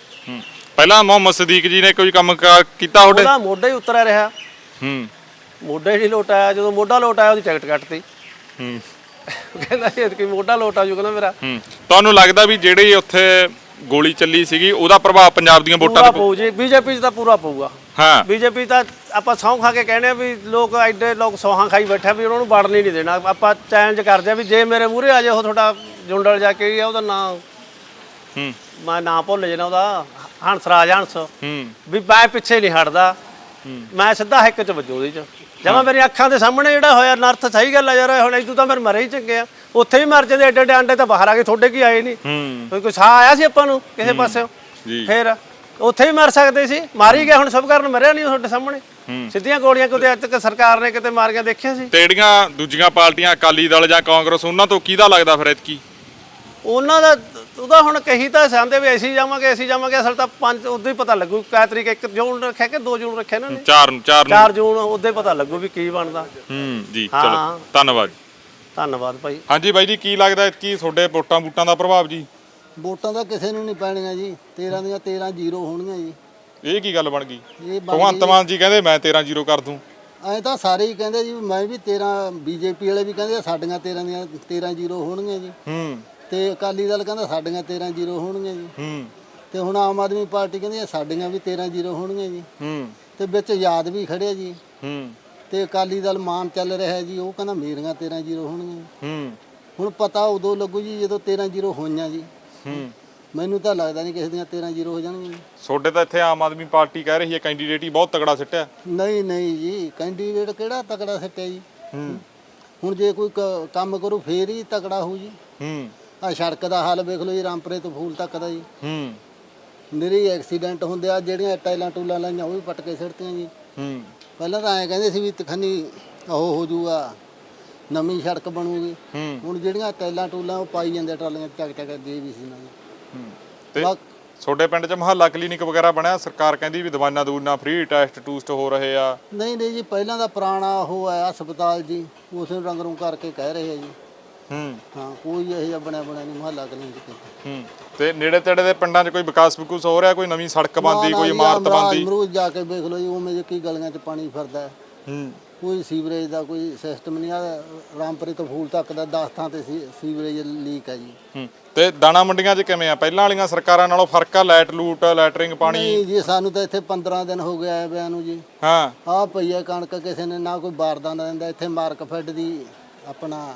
ਪਹਿਲਾਂ ਮੁਹੰਮਦ ਸਦੀਕ ਜੀ ਨੇ ਕੋਈ ਕੰਮ ਕੀਤਾ ਤੁਹਾਡੇ? ਉਹਦਾ ਮੋਢਾ ਹੀ ਉਤਰਿਆ ਰਿਹਾ। ਹੂੰ। ਮੋਢਾ ਹੀ ਨਹੀਂ ਲੋਟ ਆਇਆ ਜਦੋਂ ਮੋਢਾ ਲੋਟ ਆਇਆ ਉਹਦੀ ਟਿਕਟ ਕੱਟਤੀ। ਹੂੰ। ਕਹਿੰਦਾ ਇਹ ਕਿ ਮੋਢਾ ਲੋਟ ਆ ਜੂ ਕਹਿੰਦਾ ਮੇਰਾ। ਹੂੰ। ਤੁਹਾਨੂੰ ਲੱਗਦਾ ਵੀ ਜਿਹੜੀ ਉੱਥੇ ਗੋਲੀ ਚੱਲੀ ਸੀਗੀ ਉਹਦਾ ਪ੍ਰਭਾਵ ਪੰਜਾਬ ਦੀਆਂ ਵੋਟਾਂ ਤੇ ਪਊ ਜੀ। ਬੀਜੇਪੀ 'ਚ ਤਾਂ ਪੂਰਾ ਪਊਗਾ। ਹਾਂ। ਬੀਜੇਪੀ ਤਾਂ ਆਪਾਂ ਸਹੁੰ ਖਾ ਕੇ ਕਹਿੰਦੇ ਆ ਵੀ ਲੋਕ ਐਡੇ ਲੋਕ ਸੌਹਾਂ ਖਾਈ ਬੈਠੇ ਵੀ ਉਹਨਾਂ ਨੂੰ ਵੜਨ ਹੀ ਨਹੀਂ ਦੇਣਾ। ਆਪਾਂ ਚੈਲੰਜ ਕਰਦੇ ਆ ਵੀ ਜੇ ਮੇਰੇ ਮੂਹਰੇ ਆ ਜਾਏ ਉਹ ਤੁਹਾਡਾ ਜੁੰਡਲ ਜਾ ਕੇ ਹੀ ਆ ਉਹਦਾ ਨਾਂ ਹੂੰ। ਮੈਂ ਨਾਂ ਭੁੱਲ ਜਣਾ ਉਹਦਾ। ਹੰਸਰਾਜ ਹੰਸ। ਹੂੰ। ਵੀ ਮੈਂ ਪਿੱਛੇ ਨਹੀਂ ਹਟਦਾ। ਮੈਂ ਸਿੱਧਾ ਹਿੱਕ ਚ ਵੱਜੂ ਉਹਦੇ ਚ। ਜਮਾ ਮੇਰੀ ਅੱਖਾਂ ਦੇ ਸਾਹਮਣੇ ਜਿਹੜਾ ਹੋਇਆ ਨਰਥ ਸਹੀ ਗੱਲ ਆ ਯਾਰ ਹੁਣ ਇਦੋਂ ਤਾਂ ਮੇਰੇ ਮਰੇ ਹੀ ਚੰਗੇ ਆ। ਉੱਥੇ ਵੀ ਮਰ ਜਾਂਦੇ ਐਡੇ ਐਡੇ ਤਾਂ ਬਾਹਰ ਆ ਕੇ ਤੁਹਾਡੇ ਕੀ ਆਏ ਨਹੀਂ? ਹੂੰ। ਕੋਈ ਸਾਹ ਆਇਆ ਸੀ ਆਪਾਂ ਨੂੰ ਕਿਸੇ ਪਾਸਿਓਂ? ਜੀ। ਫੇਰ ਉੱਥੇ ਵੀ ਮਰ ਸਕਦੇ ਸੀ। ਮਾਰ ਹੀ ਗਏ ਹੁਣ ਸਭ ਕਰਨ ਮਰਿਆ ਨਹੀਂ ਤੁਹਾਡੇ ਸਾਹਮਣੇ। ਸਿੱਧੀਆਂ ਗੋਲੀਆਂ ਕਿਤੇ ਅੱਜ ਤੱਕ ਸਰਕਾਰ ਨੇ ਕਿਤੇ ਮਾਰੀਆਂ ਦੇਖਿਆ ਸੀ। ਤੇ ਜਿਹੜੀਆਂ ਦੂਜੀਆਂ ਪਾਰਟੀਆਂ ਅਕਾਲੀ ਦਲ ਜਾਂ ਕਾਂਗਰਸ ਉਹਨਾਂ ਤੋਂ ਕਿਹਦਾ ਲੱਗਦਾ ਫਿਰ ਐਤਕੀ ਉਹਨਾਂ ਦਾ ਉਹਦਾ ਹੁਣ ਕਹੀ ਤਾਂ ਸੰਦੇ ਵੀ ਅਸੀਂ ਜਾਵਾਂਗੇ ਅਸੀਂ ਜਾਵਾਂਗੇ ਅਸਲ ਤਾਂ ਪੰਜ ਉਦੋਂ ਹੀ ਪਤਾ ਲੱਗੂ ਕਿਹ ਤਰੀਕ 1 ਜੂਨ ਰੱਖਿਆ ਕਿ 2 ਜੂਨ ਰੱਖਿਆ ਇਹਨਾਂ ਨੇ? ਚਾਰ ਨੂੰ ਚਾਰ ਨੂੰ। 4 ਜੂਨ ਉਦੋਂ ਹੀ ਪਤਾ ਲੱਗੂ ਵੀ ਕੀ ਬਣਦਾ। ਹੂੰ ਜੀ। ਚਲੋ ਧੰਨਵਾਦ ਧੰਨਵਾਦ ਭਾਈ। ਹਾਂਜੀ ਬਾਈ ਜੀ ਕੀ ਲੱਗਦਾ ਐਤਕੀ ਤੁਹਾਡੇ ਵੋਟਾਂ ਬੂਟਾਂ ਦਾ ਪ੍ਰਭਾਵ ਜੀ? ਵੋਟਾਂ ਤਾਂ ਕਿਸੇ ਨੂੰ ਨਹੀਂ ਪੈਣੀਆਂ ਜੀ 13 ਦੀਆਂ 13 ਜ਼ੀਰੋ ਹੋਣਗੀਆਂ ਜੀ। ਇਹ ਕੀ ਗੱਲ ਬਣ ਗਈ? ਇਹ ਭਗਵੰਤ ਮਾਨ ਜੀ ਕਹਿੰਦੇ ਮੈਂ 13 ਜ਼ੀਰੋ ਕਰ ਦੂੰ। ਐ ਤਾਂ ਸਾਰੇ ਹੀ ਕਹਿੰਦੇ ਜੀ ਵੀ ਮੈਂ ਵੀ 13 ਬੀਜੇਪੀ ਵਾਲੇ ਵੀ ਕਹਿੰਦੇ ਸਾਡੀਆਂ 13 ਦੀਆਂ 13 ਜ਼ੀਰੋ ਹੋਣਗੀਆਂ ਜੀ। ਹੂੰ। ਤੇ ਅਕਾਲੀ ਦਲ ਕਹਿੰਦਾ ਸਾਡੀਆਂ 13 ਜ਼ੀਰੋ ਹੋਣਗੀਆਂ ਜੀ। ਹੂੰ। ਤੇ ਹੁਣ ਆਮ ਆਦਮੀ ਪਾਰਟੀ ਕਹਿੰਦੀ ਆ ਸਾਡੀਆਂ ਵੀ 13 ਜ਼ੀਰੋ ਹੋਣਗੀਆਂ ਜੀ। ਹੂੰ। ਤੇ ਵਿੱਚ ਯਾਦ ਵੀ ਖੜਿਆ ਜੀ। ਹੂੰ। ਤੇ ਅਕਾਲੀ ਦਲ ਮਾਨ ਚੱਲ ਰਿਹਾ ਜੀ ਉਹ ਕਹਿੰਦਾ ਮੇਰੀਆਂ 13 ਜ਼ੀਰੋ ਹੋਣਗੀਆਂ। ਹੂੰ। ਹੁਣ ਪਤਾ ਉਦੋਂ ਲੱਗੂ ਜੀ ਜਦੋਂ 13 ਜ਼ੀਰੋ ਹੋਈਆਂ ਜੀ। ਹੂੰ। ਮੈਨੂੰ ਤਾਂ ਲੱਗਦਾ ਨਹੀਂ ਕਿਸੇ ਦੀਆਂ 13 ਜ਼ੀਰੋ ਹੋ ਜਾਣਗੀਆਂ। ਤੁਹਾਡੇ ਤਾਂ ਇੱਥੇ ਆਮ ਆਦਮੀ ਪਾਰਟੀ ਕਹਿ ਰਹੀ ਹੈ ਕੈਂਡੀਡੇਟ ਹੀ ਬਹੁਤ ਤਗੜਾ ਸਿੱਟਿਆ। ਨਹੀਂ ਨਹੀਂ ਜੀ ਕੈਂਡੀਡੇਟ ਕਿਹੜਾ ਤਕੜਾ ਸੱਟਿਆ ਜੀ? ਹੂੰ। ਹੁਣ ਜੇ ਕੋਈ ਕ- ਕੰਮ ਕਰੂ ਫੇਰ ਹੀ ਤਕੜਾ ਹੋਊ ਜੀ। ਹੂੰ। ਆ ਸੜਕ ਦਾ ਹਾਲ ਵੇਖ ਲਓ ਜੀ ਰਾਮਪੁਰੇ ਤੋਂ ਫੂਲ ਤੱਕ ਦਾ ਜੀ। ਹੂੰ। ਨਿਰੀ ਐਕਸੀਡੈਂਟ ਹੁੰਦੇ ਆ ਜਿਹੜੀਆਂ ਟਾਈਲਾਂ ਟੂਲਾਂ ਲਾਈਆਂ ਉਹ ਵੀ ਪੱਟ ਕੇ ਸਿੱਟਤੀਆਂ ਜੀ। ਹੂੰ। ਪਹਿਲਾਂ ਤਾਂ ਐਂ ਕਹਿੰਦੇ ਸੀ ਵੀ ਤਖਨੀ ਉਹ ਹੋ ਜੂਗਾ ਨਵੀਂ ਸੜਕ ਬਣੂਗੀ। ਹੂੰ। ਹੁਣ ਜਿਹੜੀਆਂ ਟਾਈਲਾਂ ਟੂਲਾਂ ਉਹ ਪਾਈ ਜਾਂਦੇ ਆ ਟਰਾਲੀਆਂ ਚੱਕ ਚੱਕ ਦੇ ਵੀ ਸੀ ਨਾਲ। ਤੇ ਤੁਹਾਡੇ ਪਿੰਡ 'ਚ ਮੁਹੱਲਾ ਕਲੀਨਿਕ ਵਗੈਰਾ ਬਣਿਆ? ਸਰਕਾਰ ਕਹਿੰਦੀ ਵੀ ਦਵਾਈਆਂ ਦੂਨਾ ਫ੍ਰੀ ਟੈਸਟ ਟੂਸਟ ਹੋ ਰਹੇ ਆ। ਨਹੀਂ ਨਹੀਂ ਜੀ ਪਹਿਲਾਂ ਦਾ ਪੁਰਾਣਾ ਉਹ ਹੈ ਹਸਪਤਾਲ ਜੀ ਉਸ ਨੂੰ ਰੰਗ ਰੂ ਕਰਕੇ ਕਹਿ ਰਹੇ ਆ ਜੀ। ਹੂੰ। ਹਾਂ ਕੋਈ ਇਹ ਜਿਹਾ ਬਣਿਆ ਬਣਿਆ ਨਹੀਂ ਮਹੱਲਾ ਕਲੀਨਿਕ ਹੂੰ। ਤੇ ਨੇੜੇ ਤੇੜੇ ਦੇ ਪਿੰਡਾਂ 'ਚ ਕੋਈ ਵਿਕਾਸ ਵਿਕੂਸ ਹੋ ਰਿਹਾ? ਕੋਈ ਨਵੀਂ ਸੜਕ ਬਣਦੀ ਕੋਈ ਇਮਾਰਤ ਬਣਦੀ? ਅਮਰੂਦ ਜਾ ਕੇ ਵੇਖ ਲਓ ਜੀ ਉਵੇਂ ਜੇ ਕੀ ਗਲੀਆਂ 'ਚ ਪਾਣੀ ਫਿਰਦਾ ਹੈ। ਕੋਈ ਸੀਵਰੇਜ ਦਾ ਕੋਈ ਸਿਸਟਮ ਨਹੀਂ ਆ ਰਾਮਪੁਰੇ ਤੋਂ ਫੂਲ ਤੱਕ ਦਾ 10 ਥਾਂ ਤੇ ਸੀ- ਸੀਵਰੇਜ ਲੀਕ ਹੈ ਜੀ। ਹੂੰ। ਤੇ ਦਾਣਾ ਮੰਡੀਆਂ 'ਚ ਕਿਵੇਂ ਆ? ਪਹਿਲਾਂ ਵਾਲੀਆਂ ਸਰਕਾਰਾਂ ਨਾਲੋਂ ਫ਼ਰਕ ਆ ਲਾਈਟ ਲੂਟ ਲੈਟਰਿੰਗ ਪਾਣੀ? ਨਹੀਂ ਜੀ ਸਾਨੂੰ ਤਾਂ ਇੱਥੇ 15 ਦਿਨ ਹੋ ਗਏ ਆਏ ਬਿਆਂ ਨੂੰ ਜੀ। ਹਾਂ। ਆਹ ਪਈ ਹੈ ਕਣਕ ਕਿਸੇ ਨੇ ਨਾ ਕੋਈ ਬਾਰਦਾਨਾ ਦਿੰਦਾ। ਇੱਥੇ ਮਾਰਕਫੈਡ ਦੀ ਆਪਣਾ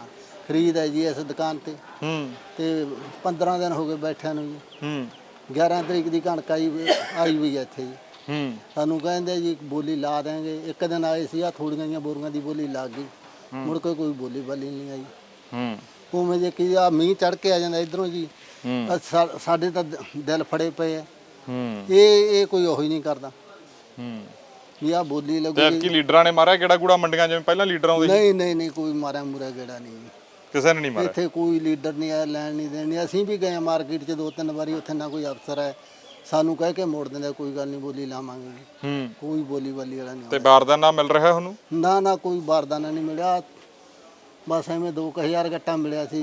ਖਰੀਦ ਹੈ ਜੀ ਇਸ ਦੁਕਾਨ ਤੇ। ਹੂੰ। ਤੇ 15 ਦਿਨ ਹੋ ਗਏ ਬੈਠਿਆਂ ਨੂੰ ਜੀ। ਹੂੰ। 11 ਤਰੀਕ ਦੀ ਕਣਕ ਆਈ ਆਈ ਹੋਈ ਹੈ ਇੱਥੇ ਜੀ। ਸਾਨੂੰ ਕਹਿੰਦੇ ਜੀ ਬੋਲੀ ਲਾ ਦੇਾਂਗੇ ਇੱਕ ਦਿਨ ਆਏ ਸੀ ਆ ਥੋੜੀਆਂ ਜਿਹੀਆਂ ਬੋਰੀਆਂ ਦੀ ਬੋਲੀ ਲੱਗ ਗਈ। ਮੁੜ ਕੇ ਕੋਈ ਬੋਲੀ ਬਾਲੀ ਨਹੀਂ ਆਈ। ਹੂੰ। ਉਵੇਂ ਜੇ ਕੀ ਆ ਮੀਂਹ ਚੜ ਕੇ ਆ ਜਾਂਦਾ ਇਧਰੋਂ ਜੀ। ਸਾਡੇ ਤਾਂ ਦਿਲ ਫੜੇ ਪਏ ਆ। ਹੂੰ। ਇਹ ਇਹ ਕੋਈ ਉਹੀ ਨਹੀਂ ਕਰਦਾ। ਹੂੰ। ਵੀ ਆ ਬੋਲੀ ਤੇ ਲੱਗੂਗੀ ਕੀ ਲੀਡਰਾਂ ਨੇ ਮਾਰਿਆ ਕਿਹੜਾ ਗੂੜਾ ਮੰਡੀਆਂ ਜਿਵੇਂ ਪਹਿਲਾਂ ਲੀਡਰ ਆਉਂਦੇ ਨਹੀਂ ਨਹੀਂ ਨਹੀਂ ਕੋਈ ਮਾਰਿਆ ਮੁਰਿਆ ਗੇੜਾ ਨਹੀਂ। ਕਿਸੇ ਨੇ ਨਹੀਂ ਮਾਰਿਆ। ਇੱਥੇ ਕੋਈ ਲੀਡਰ ਨਹੀਂ ਆਇਆ ਲੈਣ ਨਹੀਂ ਦੇਣੀ। ਅਸੀਂ ਵੀ ਗਏ ਮਾਰਕੀਟ 'ਚ ਦੋ ਤਿੰਨ ਵਾਰੀ ਉੱਥੇ ਨਾ ਕੋਈ ਅਫਸਰ ਹੈ ਸਾਨੂੰ ਕਹਿ ਕੇ ਮੋੜ ਦਿੰਦੇ ਕੋਈ ਗੱਲ ਨਹੀਂ ਬੋਲੀ ਲਾਵਾਂਗੇ। ਹੂੰ। ਕੋਈ ਬੋਲੀ ਵਾਲੀ ਵਾਲਾ ਨਹੀਂ ਤੇ ਬਾਰਦਾਨਾ ਮਿਲ ਰਿਹਾ ਉਹਨੂੰ? ਨਾ ਨਾ ਕੋਈ ਬਾਰਦਾਨਾ ਨਹੀਂ ਮਿਲਿਆ। ਬਸ ਐਵੇਂ 2000 ਗੱਟਾ ਮਿਲਿਆ ਸੀ।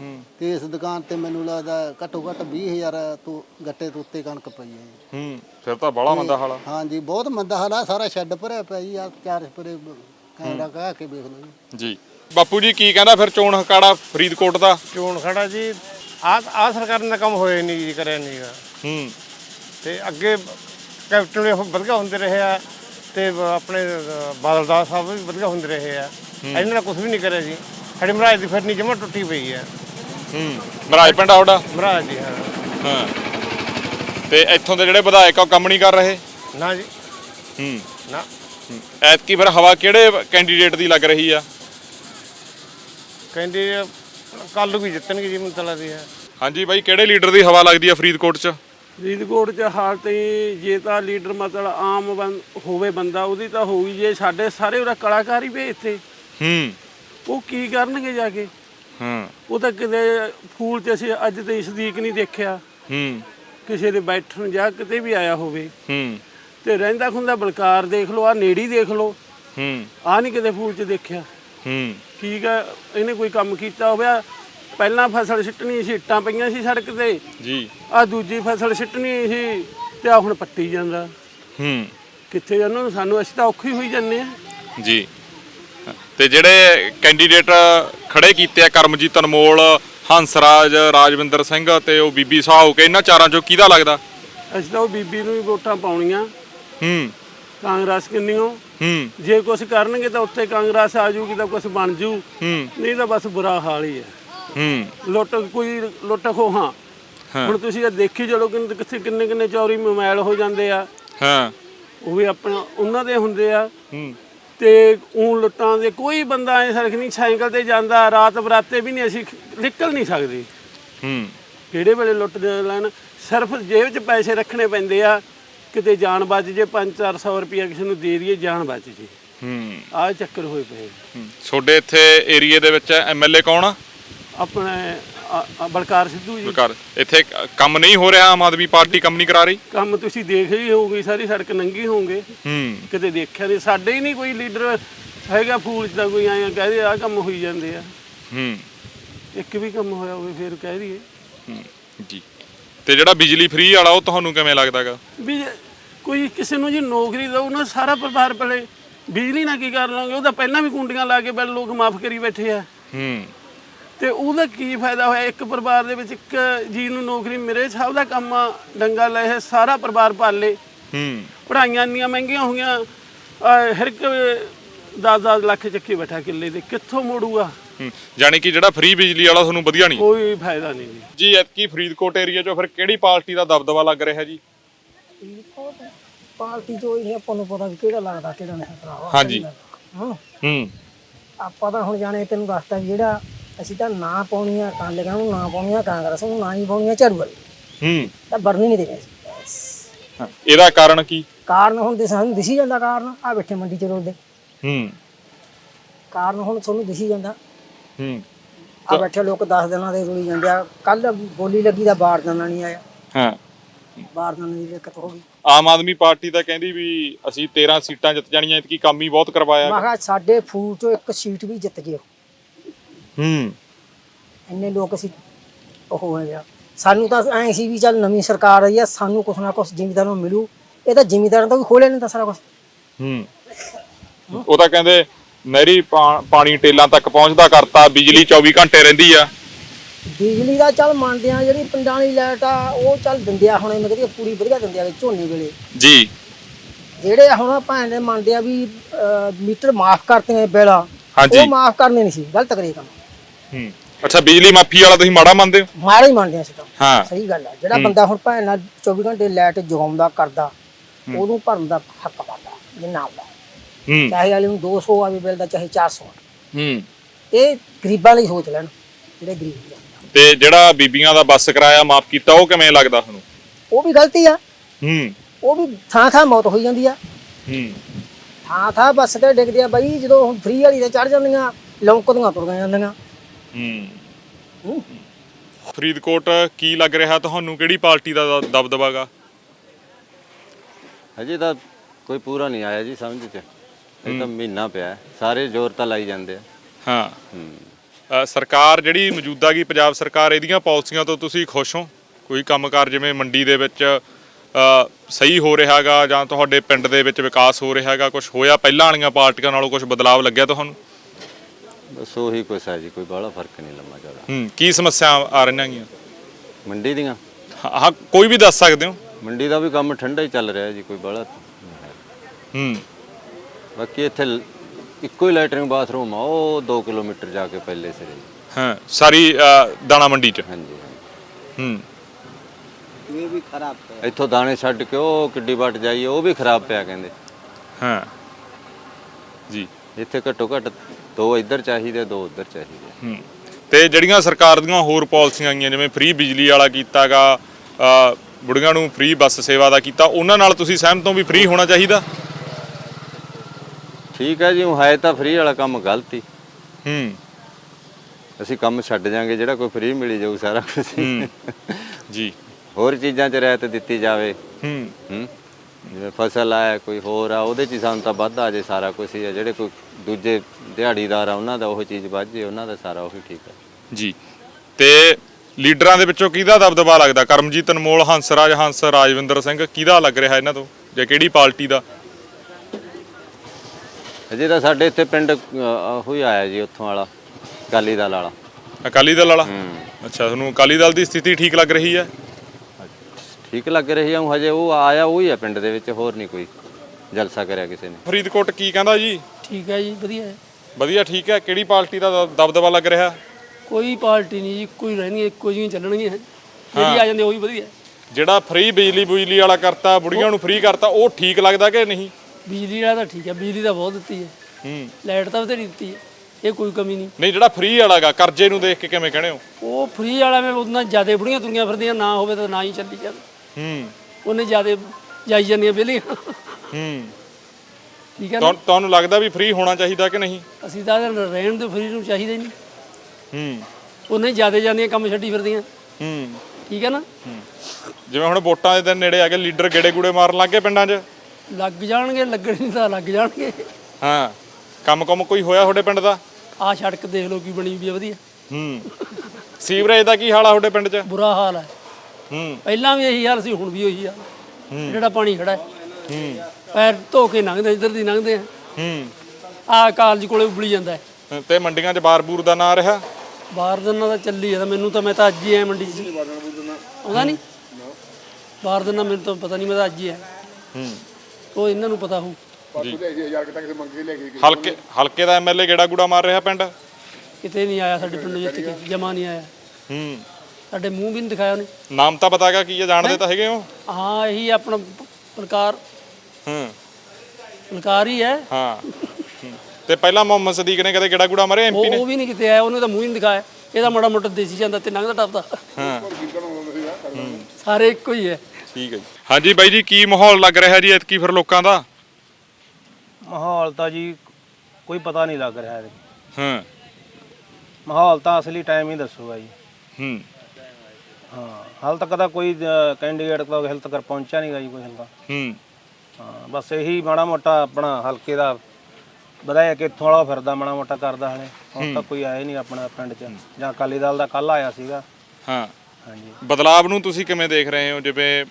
ਹੂੰ। ਤੇ ਇਸ ਦੁਕਾਨ ਤੇ ਮੈਨੂੰ ਲੱਗਦਾ ਘੱਟੋ ਘੱਟ 20000 ਤੋਂ ਗੱਟੇ ਤੋਂ ਉੱਤੇ ਕਣਕ ਪਈ ਹੈ। ਜੀ ਹੂੰ ਫਿਰ ਤਾਂ ਬੜਾ ਮੰਦਾ ਹਾਲ ਆ। ਹਾਂਜੀ ਬਹੁਤ ਮੰਦਾ ਹਾਲ ਆ ਸਾਰਾ ਸ਼ੈੱਡ ਭਰਿਆ ਪਿਆ ਜੀ ਆ ਚਾਰ ਸਪਰੇ ਕੈਮਰਾ ਕਹਾ ਕੇ ਵੇਖ ਲਓ ਜੀ। ਜੀ। ਬਾਪੂ ਜੀ ਕੀ ਕਹਿੰਦਾ ਫਿਰ ਚੋਣ ਹਕਾੜਾ ਫਰੀਦਕੋਟ ਦਾ? ਚੋਣ ਖੜਾ ਜੀ ਆ ਆ ਸਰਕਾਰ ਨੇ ਕੰਮ ਹੋਇਆ ਨਹੀਂ ਜੀ ਕਰਿਆ ਨਹੀਂਗਾ ਹੂੰ। ਤੇ ਅੱਗੇ ਕੈਪਟਨ ਵੀ ਵਧੀਆ ਹੁੰਦੇ ਰਹੇ ਆ ਤੇ ਆਪਣੇ ਅ, ਬਾਦਲ ਦਾ ਸਾਹਿਬ ਵੀ ਵਧੀਆ ਹੁੰਦੇ ਰਹੇ ਆ। ਇਹਨਾਂ ਨੇ ਕੁਝ ਵੀ ਨਹੀਂ ਕਰਿਆ ਜੀ। ਸਾਡੀ ਮਹਾਰਾਜ ਦੀ ਫਿਰਨੀ ਜਮਾ ਟੁੱਟੀ ਪਈ ਹੈ ਹੂੰ। ਮਹਾਰਾਜ ਪਿੰਡ ਆਉੜਾ ਮਹਾਰਾਜ ਜੀ ਹਾਂ। ਹਾਂ। ਤੇ ਇੱਥੋਂ ਦੇ ਜਿਹੜੇ ਵਿਧਾਇਕ ਆ ਉਹ ਕੰਮ ਨਹੀਂ ਕਰ ਰਹੇ? ਨਾ ਜੀ। ਹੂੰ। ਨਾ। ਐਤਕੀ ਫਿਰ ਹਵਾ ਕਿਹੜੇ ਕੈਂਡੀਡੇਟ ਦੀ ਲੱਗ ਰਹੀ ਆ? ਕਹਿੰਦੇ ਕੱਲ ਵੀ ਜਿੱਤਣਗੇ ਜੀ ਮੈਨੂੰ ਤਾਂ ਲੱਗਦੀ ਹੈ। ਹਾਂਜੀ ਬਾਈ ਕਿਹੜੇ ਲੀਡਰ ਦੀ ਹਵਾ ਲੱਗਦੀ ਆ ਫਰੀਦਕੋਟ 'ਚ? ਫਰੀਦਕੋਟ 'ਚ ਹਾਲਤ ਹੀ ਜੇ ਤਾਂ ਲੀਡਰ ਮਤਲਬ ਆਮ ਬੰ- ਹੋਵੇ ਬੰਦਾ ਉਹਦੀ ਤਾਂ ਹੋਊਗੀ ਜੇ ਸਾਡੇ ਸਾਰੇ ਉਹਦਾ ਕਲਾਕਾਰ ਹੀ ਭੇਜਤੇ ਹੂੰ। ਉਹ ਕੀ ਕਰਨਗੇ ਜਾ ਕੇ? ਹਾਂ। ਉਹ ਤਾਂ ਕਿਤੇ ਫੂਲ 'ਚ ਅਸੀਂ ਅੱਜ ਤੇ ਸਦੀਕ ਨਹੀਂ ਦੇਖਿਆ। ਹੂੰ। ਕਿਸੇ ਦੇ ਬੈਠਣ ਜਾਂ ਕਿਤੇ ਵੀ ਆਇਆ ਹੋਵੇ। ਹੂੰ। ਤੇ ਰਹਿੰਦਾ ਖੁੰਦਾ ਬਲਕਾਰ ਦੇਖ ਲਓ ਆ ਨੇੜੀ ਦੇਖ ਲਓ। ਹੂੰ। ਆ ਨਹੀਂ ਕਿਤੇ ਫੂਲ 'ਚ ਦੇਖਿਆ। ਹੂੰ। ਠੀਕ ਆ ਇਹਨੇ ਕੋਈ ਕੰਮ ਕੀਤਾ ਹੋਵੇ ਆਹ ਪਹਿਲਾਂ ਫਸਲ ਸਿੱਟਣੀ ਸੀ ਇੱਟਾਂ ਪਈਆਂ ਸੀ ਸੜਕ ਤੇ। ਜੀ। ਆ ਦੂਜੀ ਫਸਲ ਸਿੱਟਣੀ ਸੀ ਤੇ ਆ ਹੁਣ ਪੱਟੀ ਜਾਂਦਾ। ਹੂੰ। ਕਿੱਥੇ ਨੂੰ ਸਾਨੂੰ ਅਸੀਂ ਤਾਂ ਔਖੀ ਹੋਈ ਜਾਂਦੇ ਆ। ਜੀ। ਤੇ ਜਿਹੜੇ ਕੈਂਡੀਡੇਟ ਖੜੇ ਕੀਤੇ ਆ ਕਰਮਜੀਤ ਅਨਮੋਲ ਹੰਸਰਾਜ ਰਾਜਵਿੰਦਰ ਸਿੰਘ ਤੇ ਉਹ ਬੀਬੀ ਸਾਹੂ ਕੇ ਇਹਨਾਂ ਚਾਰਾਂ ਚੋਂ ਕਿਹਦਾ ਲੱਗਦਾ? ਅਸੀਂ ਤਾਂ ਉਹ ਬੀਬੀ ਨੂੰ ਹੀ ਵੋਟਾਂ ਪਾਉਣੀਆਂ। ਹੂੰ। ਕਾਂਗਰਸ ਕਿੰਨੀਓ? ਹੂੰ। ਜੇ ਕੁਝ ਕਰਨਗੇ ਤਾਂ ਉੱਥੇ ਕਾਂਗਰਸ ਆ ਜੂਗੀ ਤਾਂ ਕੁਝ ਬਣ ਜੂ। ਹੂੰ। ਨਹੀਂ ਤਾਂ ਬਸ ਬੁਰਾ ਹਾਲ ਹੀ ਹੈ ਹੂੰ। ਲੁੱਟ ਕੋਈ ਲੁੱਟ ਖੋਹਾਂ ਹਾਂ। ਹੁਣ ਤੁਸੀਂ ਇਹ ਦੇਖੀ ਚਲੋ ਕਿ ਕਿੱਥੇ ਕਿੰਨੇ ਕਿੰਨੇ ਚੌਰੀ ਮੋਬਾਈਲ ਹੋ ਜਾਂਦੇ ਆ। ਹਾਂ। ਉਹ ਵੀ ਆਪਣਾ ਉਹਨਾਂ ਦੇ ਹੁੰਦੇ ਆ। ਹੂੰ। ਤੇ ਉਹ ਲੁੱਟਾਂ ਦੇ ਕੋਈ ਬੰਦਾ ਐ ਸੜਕ ਨਹੀਂ ਸਾਈਕਲ ਤੇ ਜਾਂਦਾ ਰਾਤ ਬਰਾਤੇ ਵੀ ਨਹੀਂ ਅਸੀਂ ਨਿਕਲ ਨਹੀਂ ਸਕਦੇ। ਹੂੰ। ਕਿਹੜੇ ਵੇਲੇ ਲੁੱਟ ਦੇ ਲੈਣ? ਸਿਰਫ ਜੇਬ 'ਚ ਪੈਸੇ ਰੱਖਣੇ ਪੈਂਦੇ ਆ। ਕਿਤੇ ਜਾਨ ਬਚ ਜੇ 5-400 ਰੁਪਇਆ ਕਿਸੇ ਨੂੰ ਦੇ ਦਈਏ ਜਾਨ ਬਚ ਜੇ। ਹੂੰ। ਆਹ ਚੱਕਰ ਹੋਏ ਪਏ। ਹੂੰ। ਤੁਹਾਡੇ ਇੱਥੇ ਏਰੀਏ ਦੇ ਵਿੱਚ ਐਮਐਲਏ ਕੌਣ ਆ? ਆਪਣੇ ਬਲਕਾਰ ਸਿੱਧੂ ਜੀ। ਸਰਕਾਰ ਇੱਥੇ ਕ- ਕੰਮ ਨਹੀਂ ਹੋ ਰਿਹਾ ਆਮ ਆਦਮੀ ਪਾਰਟੀ ਕੰਮ ਨਹੀਂ ਕਰਾ ਰਹੀ? ਕੰਮ ਤੁਸੀਂ ਦੇਖ ਹੀ ਹੋਗੇ ਸਾਰੀ ਸੜਕ ਨੰਗੀ ਹੋਗੇ ਹੂੰ। ਕਿਤੇ ਦੇਖਿਆ ਨਹੀਂ ਸਾਡੇ ਹੀ ਨਹੀਂ ਕੋਈ ਲੀਡਰ ਹੈਗਾ ਫੂਲ 'ਚ ਦਾ ਕੋਈ ਆਇਆ ਕਹਦੇ ਆ ਕੰਮ ਹੋਈ ਜਾਂਦੇ ਆ। ਹੂੰ। ਇੱਕ ਵੀ ਕੰਮ ਹੋਇਆ ਹੋਵੇ ਫਿਰ ਕਹਿ ਦਈਏ। ਹੂੰ, ਜੀ। ਤੇ ਜਿਹੜਾ ਬਿਜਲੀ ਫ੍ਰੀ ਵਾਲਾ ਉਹ ਤੁਹਾਨੂੰ ਕਿਵੇਂ ਲੱਗਦਾਗਾ ਵੀ ਜੇ ਕੋਈ ਕਿਸੇ ਨੂੰ ਜੀ ਨੌਕਰੀ ਦਊ ਨਾ ਸਾਰਾ ਪਰਿਵਾਰ ਪਹਿਲੇ ਬਿਜਲੀ ਨਾਲ ਕੀ ਕਰ ਲਾਂਗੇ? ਉਹ ਤਾਂ ਪਹਿਲਾਂ ਵੀ ਕੁੰਡੀਆਂ ਲਾ ਕੇ ਪਹਿਲਾਂ ਲੋਕ ਮਾਫ ਕਰੀ ਬੈਠੇ ਆ। ਹੂੰ। ਤੇ ਉਹਦਾ ਕੀ ਫਾਇਦਾ ਹੋਇਆ? ਇੱਕ ਪਰਿਵਾਰ ਦੇ ਵਿੱਚ ਇੱਕ ਜੀ ਨੂੰ ਨੌਕਰੀ ਮੇਰੇ ਸਭ ਦਾ ਕੰਮ ਆ ਡੰਗਾ ਲੈ ਇਹ ਸਾਰਾ ਪਰਿਵਾਰ ਪਾਲੇ। ਹੂੰ। ਪੜਾਈਆਂ ਇੰਨੀਆਂ ਮਹਿੰਗੀਆਂ ਹੋ ਗਈਆਂ ਆਹ ਹਰ ਇੱਕ 10-10 ਲੱਖ ਚੱਕੀ ਬੈਠਾ ਕਿੱਲੇ ਤੇ ਕਿੱਥੋਂ ਮੋੜੂਗਾ? ਹੂੰ। ਜਾਣੀ ਕਿ ਜਿਹੜਾ ਫ੍ਰੀ ਬਿਜਲੀ ਵਾਲਾ ਤੁਹਾਨੂੰ ਵਧੀਆ ਨਹੀਂ? ਕੋਈ ਫਾਇਦਾ ਨਹੀਂ ਜੀ। ਜੀ ਐਤਕੀ ਫਰੀਦਕੋਟ ਏਰੀਆ 'ਚੋਂ ਫਿਰ ਕਿਹੜੀ ਪਾਰਟੀ ਦਾ ਦਬਦਬਾ ਲੱਗ ਰਿਹਾ ਜੀ? ਪਾਰਟੀ ਤੋਂ ਇਹ ਆਪਾਂ ਨੂੰ ਪਤਾ ਵੀ ਕਿਹੜਾ ਲੱਗਦਾ ਕਿਹੜਾ ਨਹੀਂ ਭਰਾਵਾ। ਹਾਂਜੀ। ਹਾਂ। ਹੂੰ। ਆਪਾਂ ਤਾਂ ਹੁਣ ਜਾਣੇ ਤੈਨੂੰ ਦੱਸਤਾ ਵੀ ਜਿਹੜਾ ਅਸੀਂ ਤਾਂ ਨਾ ਪਾਉਣੀਆਂ ਕਾਂਗਰਸ ਨੂੰ ਨਾ ਪਾਉਣੀਆਂ ਕਾਂਗਰਸ ਨੂੰ ਨਾ ਹੀ ਪਾਉਣੀਆਂ ਝਾੜੂ ਵਾਲੀ ਹੂੰ। ਤਾਂ ਵਰਨੀ ਨਹੀਂ ਦੇਣੀ। ਹਾਂ, ਇਹਦਾ ਕਾਰਨ ਕੀ? ਕਾਰਨ ਹੁਣ ਤੇ ਸਾਨੂੰ ਦਿਸੀ ਜਾਂਦਾ ਕਾਰਨ ਆ ਬੈਠੇ ਮੰਡੀ ਚ ਰੋਦੇ ਹੂੰ। ਕਾਰਨ ਹੁਣ ਤੁਹਾਨੂੰ ਦਿਸੀ ਜਾਂਦਾ। ਹੂੰ। ਆ ਬੈਠੇ ਲੋਕ 10 ਦਿਨਾਂ ਦੇ ਰੁਲੀ ਜਾਂਦੇ ਆ। ਕੱਲ ਬੋਲੀ ਲੱਗੀ ਦਾ ਬਾੜ ਦਿਨਾਂ ਨਹੀਂ ਆਇਆ। ਹਾਂ। ਬਾਰਦਾਨੇ ਦੀ ਦਿੱਕਤ ਹੋ ਗਈ। ਆਮ ਆਦਮੀ ਪਾਰਟੀ ਤਾਂ ਕਹਿੰਦੀ ਵੀ ਅਸੀਂ 13 ਸੀਟਾਂ ਜਿੱਤ ਜਾਣੀਆਂ ਇਤਕੀ ਕੰਮ ਹੀ ਬਹੁਤ ਕਰਵਾਇਆ। ਮੈਂ ਕਿਹਾ ਸਾਡੇ ਫੂਲ ਚੋਂ ਇੱਕ ਸੀਟ ਵੀ ਜਿੱਤ ਜਿਓ ਹੂੰ। ਇੰਨੇ ਲੋਕ ਅਸੀਂ ਉਹ ਹੋਏ ਆ। ਸਾਨੂੰ ਤਾਂ ਐਂ ਸੀ ਵੀ ਚੱਲ ਨਵੀਂ ਸਰਕਾਰ ਆਈ ਆ ਸਾਨੂੰ ਕੁਛ ਨਾ ਕੁਛ ਜ਼ਿਮੀਦਾਰਾਂ ਨੂੰ ਮਿਲੂ। ਇਹ ਤਾਂ ਜ਼ਿਮੀਦਾਰਾਂ ਤੋਂ ਵੀ ਖੋਲੇ ਨਹੀਂ ਤਾਂ ਸਾਰਾ ਕੁਛ। ਹੂੰ। ਉਹ ਤਾਂ ਕਹਿੰਦੇ ਨਹਿਰੀ ਪਾ- ਪਾਣੀ ਟੇਲਾਂ ਤੱਕ ਪਹੁੰਚਦਾ ਕਰਤਾ ਬਿਜਲੀ 24 ਘੰਟੇ ਰਹਿੰਦੀ ਆ। ਬਿਜਲੀ ਦਾ ਚੱਲ ਮੰਨਦੇ ਆ ਜਿਹੜੀ ਪਿੰਡਾਂ ਵਾਲੀ ਲਾਈਟ ਆ ਉਹ ਚੱਲ ਦਿੰਦੇ ਆ ਹੁਣ ਮੈਂ ਕਹਿੰਦੀ ਪੂਰੀ ਵਧੀਆ ਦਿੰਦੇ ਆ ਝੋਨੇ ਵੇਲੇ। ਜੀ। ਜਿਹੜੇ ਹੁਣ ਭੈਣ ਦੇ ਮੰਨਦੇ ਆ ਵੀ ਅਹ, ਮੀਟਰ ਮਾਫ ਕਰਤੇ ਨੇ ਬਿੱਲ। ਹਾਂਜੀ। ਉਹ ਮਾਫ ਕਰਨੇ ਨਹੀਂ ਸੀ ਗਲਤ ਕਰੇ ਕੰਮ। ਹੂੰ। ਅੱਛਾ ਬਿਜਲੀ ਮਾਫੀ ਵਾਲਾ ਤੁਸੀਂ ਮਾੜਾ ਮੰਨਦੇ ਹੋ? ਮਾੜਾ ਹੀ ਮੰਨਦੇ ਆ ਅਸੀਂ ਤਾਂ। ਹਾਂ। ਸਹੀ ਗੱਲ ਆ। ਜਿਹੜਾ ਬੰਦਾ ਹੁਣ ਭੈਣ ਨਾਲ 24 ਘੰਟੇ ਲਾਈਟ ਜਗਾਉਂਦਾ ਕਰਦਾ ਉਹਨੂੰ ਭਰਨ ਦਾ ਹੱਕ ਬਣਦਾ ਜਿੰਨਾ ਆਉਂਦਾ ਹੂੰ। ਚਾਹੇ ਵਾਲੇ ਨੂੰ 200 ਆਵੇ ਬਿੱਲ ਦਾ ਚਾਹੇ 400 ਹੂੰ। ਇਹ ਗਰੀਬਾਂ ਲਈ ਸੋਚ ਲੈਣ ਜਿਹੜੇ ਗਰੀਬ ਆ ਤੇ ਜਿਹੜਾ ਬੀਬੀਆਂ ਦਾ ਬੱਸ ਕਿਰਾਇਆ ਮਾਫ ਕੀਤਾ ਉਹ ਕਿਵੇਂ ਲੱਗਦਾ ਤੁਹਾਨੂੰ? ਉਹ ਵੀ ਗਲਤੀ ਆ। ਹੂੰ। ਉਹ ਵੀ ਥਾਂ ਥਾਂ ਮੌਤ ਹੋਈ ਜਾਂਦੀ ਆ। ਹੂੰ। ਥਾਂ ਥਾਂ ਬੱਸ ਤੇ ਡਿੱਗਦੇ ਆ ਬਾਈ ਜਦੋਂ ਹੁਣ ਫ੍ਰੀ ਵਾਲੀ ਤੇ ਚੜ ਜਾਂਦੀਆਂ ਲੌਂਕਦੀਆਂ ਤੁਰ ਜਾਂਦੀਆਂ। ਹੂੰ। ਫਰੀਦਕੋਟ ਕੀ ਲੱਗ ਰਿਹਾ ਤੁਹਾਨੂੰ? ਕਿਹੜੀ ਪਾਰਟੀ ਦਾ ਦਬਦਬਾਗਾ ਹਜੇ ਤਾਂ ਕੋਈ ਪੂਰਾ ਨਹੀਂ ਆਇਆ ਜੀ ਸਮਝ ਚ। ਇਹ ਤਾਂ ਮਹੀਨਾ ਪਿਆ ਹੈ। ਸਾਰੇ ਜ਼ੋਰ ਤਾਂ ਲਾਈ ਜਾਂਦੇ ਆ। ਹਾਂ। ਸਰਕਾਰ ਜਿਹੜੀ ਮੌਜੂਦਾ ਗੀ ਪੰਜਾਬ ਸਰਕਾਰ ਇਹਦੀਆਂ ਪਾਲਿਸੀਆਂ ਤੋਂ ਤੁਸੀਂ ਖੁਸ਼ ਹੋ? ਕੋਈ ਕੰਮਕਾਰ ਜਿਵੇਂ ਮੰਡੀ ਦੇ ਵਿੱਚ ਸਹੀ ਹੋ ਰਿਹਾਗਾ ਜਾਂ ਤੁਹਾਡੇ ਪਿੰਡ ਦੇ ਵਿੱਚ ਵਿਕਾਸ ਹੋ ਰਿਹਾਗਾ? ਕੁਝ ਹੋਇਆ? ਪਹਿਲਾਂ ਵਾਲੀਆਂ ਪਾਰਟੀਆਂ ਨਾਲੋਂ ਕੁਝ ਬਦਲਾਵ ਲੱਗਿਆ ਤੁਹਾਨੂੰ? ਬਸ ਉਹੀ ਕੁਛ ਹੈ ਜੀ ਕੋਈ ਬਾਹਲਾ ਫ਼ਰਕ ਨਹੀਂ ਲੰਮਾ ਜ਼ਿਆਦਾ। ਹੂੰ ਕੀ ਸਮੱਸਿਆ ਆ ਰਹੀਆਂ ਗੀਆਂ ਮੰਡੀ ਦੀਆਂ। ਹਾਂ ਕੋਈ ਵੀ ਦੱਸ ਸਕਦੇ ਹੋ? ਮੰਡੀ ਦਾ ਵੀ ਕੰਮ ਠੰਡਾ ਹੀ ਚੱਲ ਰਿਹਾ ਜੀ ਕੋਈ ਬਾਹਲਾ ਹੂੰ। ਬਾਕੀ ਇੱਥੇ ਲ- ਇੱਕੋ ਹੀ ਲੈਟਰਿੰਗ ਬਾਥਰੂਮ ਆ ਉਹ 2 ਕਿਲੋਮੀਟਰ ਜਾ ਕੇ ਪਹਿਲੇ ਸਿਰੇ। ਹਾਂ ਸਾਰੀ ਅ, ਦਾਣਾ ਮੰਡੀ ਚ? ਹਾਂਜੀ ਹਾਂਜੀ। ਹੂੰ। ਇਹ ਵੀ ਖਰਾਬ ਹੈ ਇੱਥੋਂ ਦਾਣੇ ਛੱਡ ਕੇ ਉਹ ਕਿੱਡੀ ਵੱਟ ਜਾਈਏ ਉਹ ਵੀ ਖਰਾਬ ਪਿਆ ਕਹਿੰਦੇ। ਹਾਂ। ਜੀ। ਇੱਥੇ ਘੱਟੋ ਘੱਟ ਦੋ ਇੱਧਰ ਚਾਹੀਦੇ ਦੋ ਉੱਧਰ ਚਾਹੀਦੇ। ਹੂੰ। ਤੇ ਜਿਹੜੀਆਂ ਸਰਕਾਰ ਦੀਆਂ ਹੋਰ ਪਾਲਿਸੀਆਂ ਆਈਆਂ ਜਿਵੇਂ ਫ੍ਰੀ ਬਿਜਲੀ ਵਾਲਾ ਕੀਤਾਗਾ ਬੁੜੀਆਂ ਨੂੰ ਫ੍ਰੀ ਬੱਸ ਸੇਵਾ ਦਾ ਕੀਤਾ ਉਹਨਾਂ ਨਾਲ ਤੁਸੀਂ ਸਹਿਮਤ ਹੋ ਵੀ ਫ੍ਰੀ ਹੋਣਾ ਚਾਹੀਦਾ? ਠੀਕ ਹੈ ਜੀ ਉਹ ਹੈ ਤਾਂ ਫ੍ਰੀ ਵਾਲਾ ਕੰਮ ਗਲਤ ਹੀ ਹੂੰ। ਅਸੀਂ ਕੰਮ ਛੱਡ ਜਾਾਂਗੇ ਜਿਹੜਾ ਕੋਈ ਫ੍ਰੀ ਮਿਲੀ ਜਾਊ ਸਾਰਾ ਕੁਝ ਹੂੰ। ਜੀ। ਹੋਰ ਚੀਜ਼ਾਂ 'ਚ ਰਹਿਤ ਦਿੱਤੀ ਜਾਵੇ। ਹੂੰ। ਹੂੰ। ਜਿਵੇਂ ਫਸਲ ਆ ਕੋਈ ਹੋਰ ਆ ਉਹਦੇ 'ਚ ਹੀ ਸਾਨੂੰ ਤਾਂ ਵੱਧ ਆ ਜੇ ਸਾਰਾ ਕੁਝ ਹੀ ਆ। ਜਿਹੜੇ ਕੋਈ ਦੂਜੇ ਦਿਹਾੜੀਦਾਰ ਆ ਉਹਨਾਂ ਦਾ ਉਹ ਚੀਜ਼ ਵੱਧ ਜੇ ਉਹਨਾਂ ਦਾ ਸਾਰਾ ਉਹੀ ਠੀਕ ਹੈ ਜੀ। ਤੇ ਲੀਡਰਾਂ ਦੇ ਵਿੱਚੋਂ ਕਿਹਦਾ ਦਬਦਬਾ ਲੱਗਦਾ? ਕਰਮਜੀਤ ਅਨਮੋਲ ਹੰਸਰਾਜ ਹੰਸ ਰਾਜਵਿੰਦਰ ਸਿੰਘ ਕਿਹਦਾ ਲੱਗ ਰਿਹਾ ਇਹਨਾਂ ਤੋਂ? ਜਾਂ ਕਿਹੜੀ ਪਾਰਟੀ ਦਾ? ਅਜੇ ਤਾਂ ਸਾਡੇ ਇੱਥੇ ਪਿੰਡ ਉਹੀ ਆਇਆ ਜੀ ਉੱਥੋਂ ਵਾਲਾ ਅਕਾਲੀ ਦਲ ਵਾਲਾ। ਅਕਾਲੀ ਦਲ ਵਾਲਾ? ਅੱਛਾ ਤੁਹਾਨੂੰ ਅਕਾਲੀ ਦਲ ਦੀ ਸਥਿਤੀ ਠੀਕ ਲੱਗ ਰਹੀ ਹੈ? ਠੀਕ ਲੱਗ ਰਹੀ ਆ ਹਜੇ ਉਹ ਆਇਆ ਉਹੀ ਆ ਪਿੰਡ ਦੇ ਵਿੱਚ ਹੋਰ ਨਹੀਂ ਕੋਈ ਜਲਸਾ ਕਰਿਆ ਕਿਸੇ ਨੇ। ਫਰੀਦਕੋਟ ਕੀ ਕਹਿੰਦਾ ਜੀ? ਠੀਕ ਹੈ ਜੀ ਵਧੀਆ ਹੈ। ਵਧੀਆ ਠੀਕ ਹੈ। ਕਿਹੜੀ ਪਾਰਟੀ ਦਾ ਦ- ਦਬਦਬਾ ਲੱਗ ਰਿਹਾ? ਕੋਈ ਪਾਰਟੀ ਨਹੀਂ ਜੀ ਕੋਈ ਰਹਿਣੀ ਇੱਕੋ ਜਿਹੀਆਂ ਚੱਲਣਗੀਆਂ। ਜਿਹੜੀ ਆ ਜਾਂਦੇ ਉਹ ਵੀ ਵਧੀਆ ਹੈ। ਜਿਹੜਾ ਫ੍ਰੀ ਬਿਜਲੀ ਬੁਜਲੀ ਵਾਲਾ ਕਰਤਾ ਬੁੜੀਆਂ ਨੂੰ ਫ੍ਰੀ ਕਰਤਾ ਉਹ ਠੀਕ ਲੱਗਦਾ ਕਿ ਨਹੀਂ? ਬਿਜਲੀ ਵਾਲਾ ਤਾਂ ਠੀਕ ਹੈ ਬਿਜਲੀ ਤਾਂ ਬਹੁਤ ਦਿੱਤੀ ਹੈ। ਹੂੰ। ਲਾਈਟ ਤਾਂ ਬਥੇਰੀ ਦਿੱਤੀ ਹੈ ਇਹ ਕੋਈ ਕਮੀ ਨਹੀਂ। ਨਹੀਂ ਜਿਹੜਾ ਫ੍ਰੀ ਵਾਲਾਗਾ ਕਰਜ਼ੇ ਨੂੰ ਦੇਖ ਕੇ ਕਿਵੇਂ ਕਹਿੰਦੇ ਹੋ? ਉਹ ਫ੍ਰੀ ਵਾਲਾ ਮੈਂ ਉਹਨਾਂ ਜ਼ਿਆਦਾ ਬੁੜੀਆਂ ਤੁਰੀਆਂ ਫਿਰਦੀਆਂ ਨਾ ਹੋਵੇ ਤਾਂ ਨਾ ਹੀ ਚੱਲੀ ਜਾਵੇ ਹੂੰ। ਉਹਨੇ ਜ਼ਿਆਦਾ ਜਾਈ ਜਾਂਦੀਆਂ ਬਿਜਲੀ ਹੂੰ। ਠੀਕ ਹੈ ਨਾ? ਤੁਹਾਨੂੰ ਤੁਹਾਨੂੰ ਲੱਗਦਾ ਵੀ ਫ੍ਰੀ ਹੋਣਾ ਚਾਹੀਦਾ ਕਿ ਨਹੀਂ? ਅਸੀਂ ਤਾਂ ਇਹਦਾ ਰਹਿਣ ਦੇ ਫ੍ਰੀ ਨੂੰ ਚਾਹੀਦਾ ਹੀ ਨਹੀਂ। ਹੂੰ। ਉਹਨੇ ਜ਼ਿਆਦਾ ਜਾਂਦੀਆਂ ਕੰਮ ਛੱਡੀ ਫਿਰਦੀਆਂ। ਹੂੰ। ਠੀਕ ਹੈ ਨਾ? ਜਿਵੇਂ ਹੁਣ ਵੋਟਾਂ ਦੇ ਦਿਨ ਨੇੜੇ ਆ ਗਏ ਲੀਡਰ ਗੇੜੇ ਗੂੜੇ ਮਾਰਨ ਲੱਗ ਗਏ ਪਿੰਡਾਂ 'ਚ? ਲੱਗ ਜਾਣਗੇ ਲੱਗਣੇ ਤਾਂ ਲੱਗ ਜਾਣਗੇ। ਹਾਂ। ਕੰਮ ਕੰਮ ਕੋਈ ਹੋਇਆ ਤੁਹਾਡੇ ਪਿੰਡ ਦਾ? ਆਹ ਸੜਕ ਦੇਖ ਲਓ ਕੀ ਬਣੀ ਵੀ ਵਧੀਆ। ਹੂੰ। ਸੀਵਰੇਜ ਦਾ ਕੀ ਹਾਲ ਆ ਤੁਹਾਡੇ ਪਿੰਡ 'ਚ? ਬੁਰਾ ਹਾਲ ਹੈ ਹੂੰ। ਪਹਿਲਾਂ ਵੀ ਇਹੀ ਹਾਲ ਸੀ ਹੁਣ ਵੀ ਉਹੀ ਹਾਲ। ਜਿਹੜਾ ਪਾਣੀ ਖੜਾ ਹੈ। ਹੂੰ। ਪੈਰ ਧੋ ਕੇ ਲੰਘਦੇ ਇੱਧਰ ਦੀ ਲੰਘਦੇ ਆ। ਹੂੰ। ਆਹ ਕਾਲਜ ਕੋਲੇ ਉਬਲੀ ਜਾਂਦਾ ਹੈ। ਤੇ ਮੰਡੀਆਂ 'ਚ ਬਾਰ-ਬੂਰ ਦਾ ਨਾਂ ਰਿਹਾ? ਬਾਹਰ ਦਿਨਾਂ ਦਾ ਚੱਲੀ ਜਾਂਦਾ ਮੈਨੂੰ ਤਾਂ ਮੈਂ ਤਾਂ ਅੱਜ ਹੀ ਆਇਆ ਮੰਡੀ 'ਚ। ਆਉਂਦਾ ਨਹੀਂ? ਬਾਹਰ ਦਿਨਾਂ ਮੈਨੂੰ ਤਾਂ ਪਤਾ ਨਹੀਂ ਮੈਂ ਤਾਂ ਅੱਜ ਹੀ ਆਇਆ। ਹੂੰ। ਉਹ ਇਹਨਾਂ ਨੂੰ ਪਤਾ ਹੋਊ। ਪਰਸੋਂ ਤੇ 1000 ਕਿਤਾ ਕਿਸੇ ਮੰਗ ਕੇ ਲੈ ਕੇ ਹਲਕੇ ਹਲਕੇ ਦਾ ਐਮਐਲਏ ਗੇੜਾ ਗੂੜਾ ਮਾਰ ਰਿਹਾ ਪਿੰਡ? ਕਿਤੇ ਨਹੀਂ ਆਇਆ ਸਾਡੇ ਪਿੰਡ ਕੇ ਜਮਾ ਨਹੀਂ ਆਇਆ। ਹੂੰ। ਸਾਡੇ ਮੂੰਹ ਵੀ ਨਹੀਂ ਦਿਖਾਇਆ ਉਹਨੇ। ਨਾਮ ਤਾਂ ਪਤਾਗਾ ਕੀ ਹੈ ਜਾਣਦੇ ਤਾਂ ਹੈਗੇ ਹੋ? ਹਾਂ ਇਹੀ ਆਪਣਾ ਪ੍ਰਕਾਰ ਹੂੰ। ਪ੍ਰਕਾਰ ਹੀ ਹੈ। ਹਾਂ। ਹੂੰ। ਤੇ ਪਹਿਲਾਂ ਮੁਹੰਮਦ ਸਦੀਕ ਨੇ ਕਦੇ ਗੇੜਾ ਗੂੜਾ ਮਾਰਿਆ ਉਹ ਐਮਪੀ ਨੇ? ਉਹ ਵੀ ਨਹੀਂ ਕਿਤੇ ਆਇਆ ਉਹਨੇ ਤਾਂ ਮੂੰਹ ਹੀ ਨਹੀਂ ਦਿਖਾਇਆ। ਇਹਦਾ ਮਾੜਾ ਮੋਟਾ ਦੇਸੀ ਜਾਂਦਾ ਤੇ ਲੰਘਦਾ ਟੱਪਦਾ। ਹਾਂ। ਸਾਰੇ ਇੱਕੋ ਹੀ ਹੈ। ਠੀਕ ਹੈ ਜੀ। ਹਾਂਜੀ ਬਾਈ ਜੀ ਕੀ ਮਾਹੌਲ ਲੱਗ ਰਿਹਾ ਜੀ ਐਤਕੀ ਫਿਰ ਲੋਕਾਂ ਦਾ? ਮਾਹੌਲ ਤਾਂ ਜੀ ਕੋਈ ਪਤਾ ਨਹੀਂ ਲੱਗ ਰਿਹਾ ਹਾਂ। ਮਾਹੌਲ ਤਾਂ ਅਸਲੀ ਟਾਈਮ ਹੀ ਦੱਸੂਗਾ ਜੀ। ਹੂੰ। ਹਾਂ। ਹਾਲ ਤੱਕ ਤਾਂ ਕੋਈ ਕੈਂਡੀਡੇਟ ਕੋਈ ਹਾਲ ਤੱਕ ਪਹੁੰਚਿਆ ਨਹੀਂਗਾ ਜੀ ਕੋਈ ਹਲਕਾ ਹੂੰ। ਹਾਂ ਬਸ ਇਹੀ ਮਾੜਾ ਮੋਟਾ ਆਪਣਾ ਹਲਕੇ ਦਾ ਵਧਾਇਆ ਕਿ ਇੱਥੋਂ ਵਾਲਾ ਫਿਰਦਾ ਮਾੜਾ ਮੋਟਾ ਕਰਦਾ ਹਲੇ। ਹੁਣ ਤੱਕ ਕੋਈ ਆਇਆ ਨਹੀਂ ਆਪਣਾ ਪਿੰਡ 'ਚ। ਜਾਂ ਅਕਾਲੀ ਦਲ ਦਾ ਕੱਲ ਆਇਆ ਸੀਗਾ। ਹਾਂ। ਹਾਂਜੀ। ਬਦਲਾਵ ਨੂੰ ਤੁਸੀਂ ਕਿਵੇਂ ਦੇਖ ਰਹੇ ਹੋ? ਜਿਵੇਂ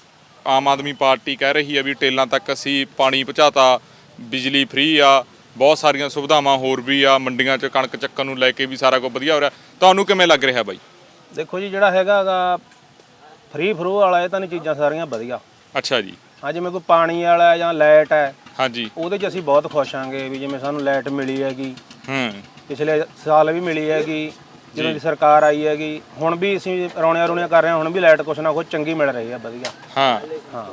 ਆਮ ਆਦਮੀ ਪਾਰਟੀ ਕਹਿ ਰਹੀ ਹੈ ਵੀ ਟੇਲਾਂ ਤੱਕ ਅਸੀਂ ਪਾਣੀ ਪਹੁੰਚਾਤਾ ਬਿਜਲੀ ਫ੍ਰੀ ਆ ਬਹੁਤ ਸਾਰੀਆਂ ਸੁਵਿਧਾਵਾਂ ਹੋਰ ਵੀ ਆ ਮੰਡੀਆਂ 'ਚ ਕਣਕ ਚੱਕਣ ਨੂੰ ਲੈ ਕੇ ਵੀ ਸਾਰਾ ਕੁਝ ਵਧੀਆ ਹੋ ਰਿਹਾ। ਤੁਹਾਨੂੰ ਕਿਵੇਂ ਲੱਗ ਰਿਹਾ ਬਾਈ? ਦੇਖੋ ਜੀ ਜਿਹੜਾ ਹੈਗਾਗਾ ਫ੍ਰੀ ਫਰੂ ਵਾਲਾ ਇਹ ਤਾਂ ਨਹੀਂ ਚੀਜ਼ਾਂ ਸਾਰੀਆਂ ਵਧੀਆ। ਅੱਛਾ ਜੀ। ਹਾਂ ਜਿਵੇਂ ਕੋਈ ਪਾਣੀ ਵਾਲਾ ਜਾਂ ਲਾਈਟ ਹੈ ਹਾਂਜੀ। ਉਹਦੇ 'ਚ ਅਸੀਂ ਬਹੁਤ ਖੁਸ਼ ਆਂਗੇ ਵੀ ਜਿਵੇਂ ਸਾਨੂੰ ਲਾਈਟ ਮਿਲੀ ਹੈਗੀ। ਹੂੰ। ਪਿਛਲੇ ਸਾਲ ਵੀ ਮਿਲੀ ਹੈਗੀ ਜਦੋਂ ਦੀ ਸਰਕਾਰ ਆਈ ਹੈਗੀ। ਹੁਣ ਵੀ ਅਸੀਂ ਰੌਣਿਆਂ ਰੌਣਿਆਂ ਕਰ ਰਹੇ ਹਾਂ ਹੁਣ ਵੀ ਲਾਈਟ ਕੁਛ ਨਾ ਕੁਛ ਚੰਗੀ ਮਿਲ ਰਹੀ ਹੈ ਵਧੀਆ। ਹਾਂ। ਹਾਂ।